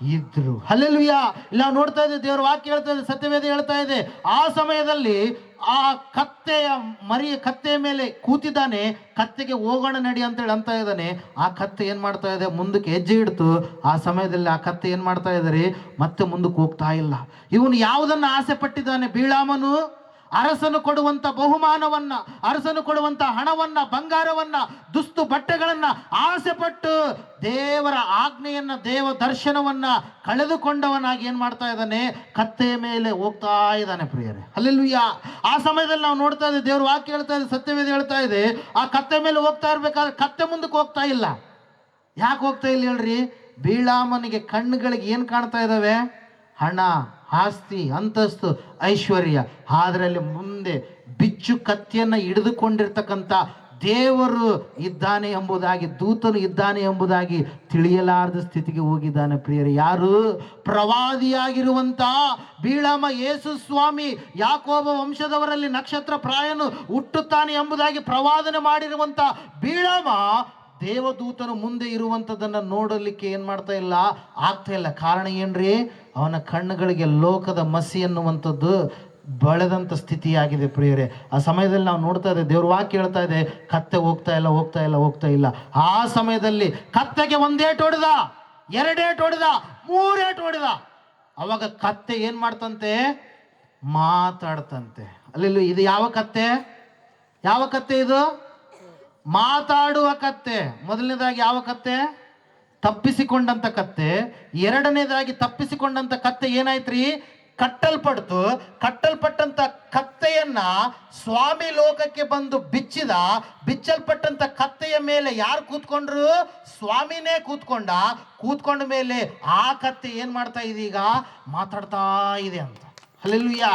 ಇದ್ರು. ಯಾ ಇಲ್ಲ, ನೋಡ್ತಾ ಇದ್ದೇವೆ ದೇವರ ವಾಕ್ಯ ಹೇಳ್ತಾ ಇದೆ ಸತ್ಯವೇದ ಹೇಳ್ತಾ ಇದೆ ಆ ಸಮಯದಲ್ಲಿ ಆ ಕತ್ತೆಯ ಮರಿಯ ಕತ್ತೆಯ ಮೇಲೆ ಕೂತಿದ್ದಾನೆ, ಕತ್ತೆಗೆ ಹೋಗೋಣ ನಡಿ ಅಂತೇಳಿ ಅಂತ ಇದ್ದಾನೆ. ಆ ಕತ್ತೆ ಏನು ಮಾಡ್ತಾ ಇದೆ? ಮುಂದಕ್ಕೆ ಹೆಜ್ಜೆ ಇಡ್ತು. ಆ ಸಮಯದಲ್ಲಿ ಆ ಕತ್ತೆ ಏನು ಮಾಡ್ತಾ ಇದ್ದಾರೆ? ಮತ್ತೆ ಮುಂದಕ್ಕೆ ಹೋಗ್ತಾ ಇಲ್ಲ. ಇವನು ಯಾವುದನ್ನು ಆಸೆ ಪಟ್ಟಿದ್ದಾನೆ? ಬೀಳಾಮನು? ಅರಸನು ಕೊಡುವಂತ ಬಹುಮಾನವನ್ನ, ಅರಸನು ಕೊಡುವಂತ ಹಣವನ್ನ, ಬಂಗಾರವನ್ನ, ದುಸ್ತು ಬಟ್ಟೆಗಳನ್ನ ಆಸೆ ಪಟ್ಟು ದೇವರ ಆಜ್ಞೆಯನ್ನ, ದೇವ ದರ್ಶನವನ್ನ ಕಳೆದುಕೊಂಡವನಾಗಿ ಏನ್ ಮಾಡ್ತಾ ಇದ್ದಾನೆ? ಕತ್ತೆ ಮೇಲೆ ಹೋಗ್ತಾ ಇದ್ದಾನೆ ಪ್ರಿಯರೇ. ಅಲ್ಲೆಲ್ಲೂಯ್ಯ ಆ ಸಮಯದಲ್ಲಿ ನಾವು ನೋಡ್ತಾ ಇದ್ದೀವಿ ದೇವ್ರ ವಾಕ್ಯ ಹೇಳ್ತಾ ಇದೆ ಸತ್ಯವೇದ ಹೇಳ್ತಾ ಇದೆ ಆ ಕತ್ತೆ ಮೇಲೆ ಹೋಗ್ತಾ ಇರ್ಬೇಕಾದ್ರೆ ಕತ್ತೆ ಮುಂದಕ್ಕೆ ಹೋಗ್ತಾ ಇಲ್ಲ. ಯಾಕೆ ಹೋಗ್ತಾ ಇಲ್ಲ ಹೇಳ್ರಿ? ಬೀಳಾಮನಿಗೆ ಕಣ್ಣುಗಳಿಗೆ ಏನು ಕಾಣ್ತಾ ಇದ್ದಾವೆ? ಹಣ. ಆಸ್ತಿ, ಅಂತಸ್ತು, ಐಶ್ವರ್ಯ. ಅದರಲ್ಲಿ ಮುಂದೆ ಬಿಚ್ಚು ಕತ್ತಿಯನ್ನು ಹಿಡಿದುಕೊಂಡಿರ್ತಕ್ಕಂಥ ದೇವರು ಇದ್ದಾನೆ ಎಂಬುದಾಗಿ, ದೂತನು ಇದ್ದಾನೆ ಎಂಬುದಾಗಿ ತಿಳಿಯಲಾರದ ಸ್ಥಿತಿಗೆ ಹೋಗಿದ್ದಾನೆ ಪ್ರಿಯರು. ಯಾರು? ಪ್ರವಾದಿಯಾಗಿರುವಂತ ಬೀಳಮ ಯೇಸು ಸ್ವಾಮಿ ಯಾಕೋಬ ವಂಶದವರಲ್ಲಿ ನಕ್ಷತ್ರ ಪ್ರಾಯನು ಹುಟ್ಟುತ್ತಾನೆ ಎಂಬುದಾಗಿ ಪ್ರವಾದನೆ ಮಾಡಿರುವಂಥ ಬೀಳಮ ದೇವದೂತನು ಮುಂದೆ ಇರುವಂಥದ್ದನ್ನು ನೋಡಲಿಕ್ಕೆ ಏನು ಮಾಡ್ತಾ ಇಲ್ಲ? ಆಗ್ತಾ ಇಲ್ಲ. ಕಾರಣ ಏನ್ರಿ? ಅವನ ಕಣ್ಣುಗಳಿಗೆ ಲೋಕದ ಮಸಿ ಅನ್ನುವಂಥದ್ದು ಬೆಳೆದಂಥ ಸ್ಥಿತಿಯಾಗಿದೆ ಪ್ರಿಯರೇ. ಆ ಸಮಯದಲ್ಲಿ ನಾವು ನೋಡ್ತಾ ಇದ್ದೇವೆ ದೇವ್ರ ವಾಕ್ಯ ಹೇಳ್ತಾ ಇದೆ ಕತ್ತೆ ಹೋಗ್ತಾ ಇಲ್ಲ ಹೋಗ್ತಾ ಇಲ್ಲ ಹೋಗ್ತಾ ಇಲ್ಲ. ಆ ಸಮಯದಲ್ಲಿ ಕತ್ತೆಗೆ ಒಂದೇಟು ಹೊಡೆದ ಎರಡೇಟು ಹೊಡೆದ ಮೂರೇಟು ಹೊಡೆದ. ಅವಾಗ ಕತ್ತೆ ಏನು ಮಾಡ್ತಂತೆ? ಮಾತಾಡ್ತಂತೆ. ಅಲ್ಲಿ ಇದು ಯಾವ ಕತ್ತೆ? ಯಾವ ಕತ್ತೆ ಇದು? ಮಾತಾಡುವ ಕತ್ತೆ. ಮೊದಲನೇದಾಗಿ ಯಾವ ಕತ್ತೆ? ತಪ್ಪಿಸಿಕೊಂಡಂತ ಕತ್ತೆ, ಎರಡನೇದಾಗಿ ತಪ್ಪಿಸಿಕೊಂಡಂತ ಕತ್ತೆ ಏನಾಯ್ತ್ರಿ? ಕಟ್ಟಲ್ಪಡ್ತು. ಕಟ್ಟಲ್ಪಟ್ಟಂತ ಕತ್ತೆಯನ್ನ ಸ್ವಾಮಿ ಲೋಕಕ್ಕೆ ಬಂದು ಬಿಚ್ಚಿದ, ಬಿಚ್ಚಲ್ಪಟ್ಟಂತ ಕತ್ತೆಯ ಮೇಲೆ ಯಾರು ಕೂತ್ಕೊಂಡ್ರು? ಸ್ವಾಮಿನೇ ಕೂತ್ಕೊಂಡ. ಕೂತ್ಕೊಂಡ ಮೇಲೆ ಆ ಕತ್ತೆ ಏನ್ ಮಾಡ್ತಾ ಇದೆ ಈಗ? ಮಾತಾಡ್ತಾ ಇದೆ ಅಂತ. ಅಲ್ಲೆಲ್ಲೂಯ್ಯ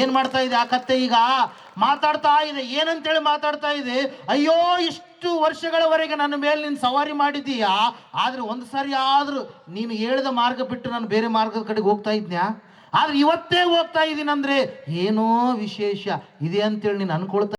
ಏನ್ ಮಾಡ್ತಾ ಇದೆ ಆ ಕತ್ತೆ ಈಗ? ಮಾತಾಡ್ತಾ ಇದೆ. ಏನಂತೇಳಿ ಮಾತಾಡ್ತಾ ಇದೆ? ಅಯ್ಯೋ, ಇಷ್ಟು ವರ್ಷಗಳವರೆಗೆ ನನ್ನ ಮೇಲೆ ನೀನು ಸವಾರಿ ಮಾಡಿದ್ದೀಯಾ? ಆದ್ರೆ ಒಂದು ಸಾರಿ ಆದ್ರೂ ನೀನು ಹೇಳಿದ ಮಾರ್ಗ ಬಿಟ್ಟು ನಾನು ಬೇರೆ ಮಾರ್ಗದ ಕಡೆಗೆ ಹೋಗ್ತಾ ಇದ್ನ್ಯಾ? ಆದ್ರೆ ಇವತ್ತೇ ಹೋಗ್ತಾ ಇದ್ದೀನಂದ್ರೆ ಏನೋ ವಿಶೇಷ. ಇದೆ ಅಂತೇಳಿ ನೀನು ಅನ್ಕೊಳ್ತಾ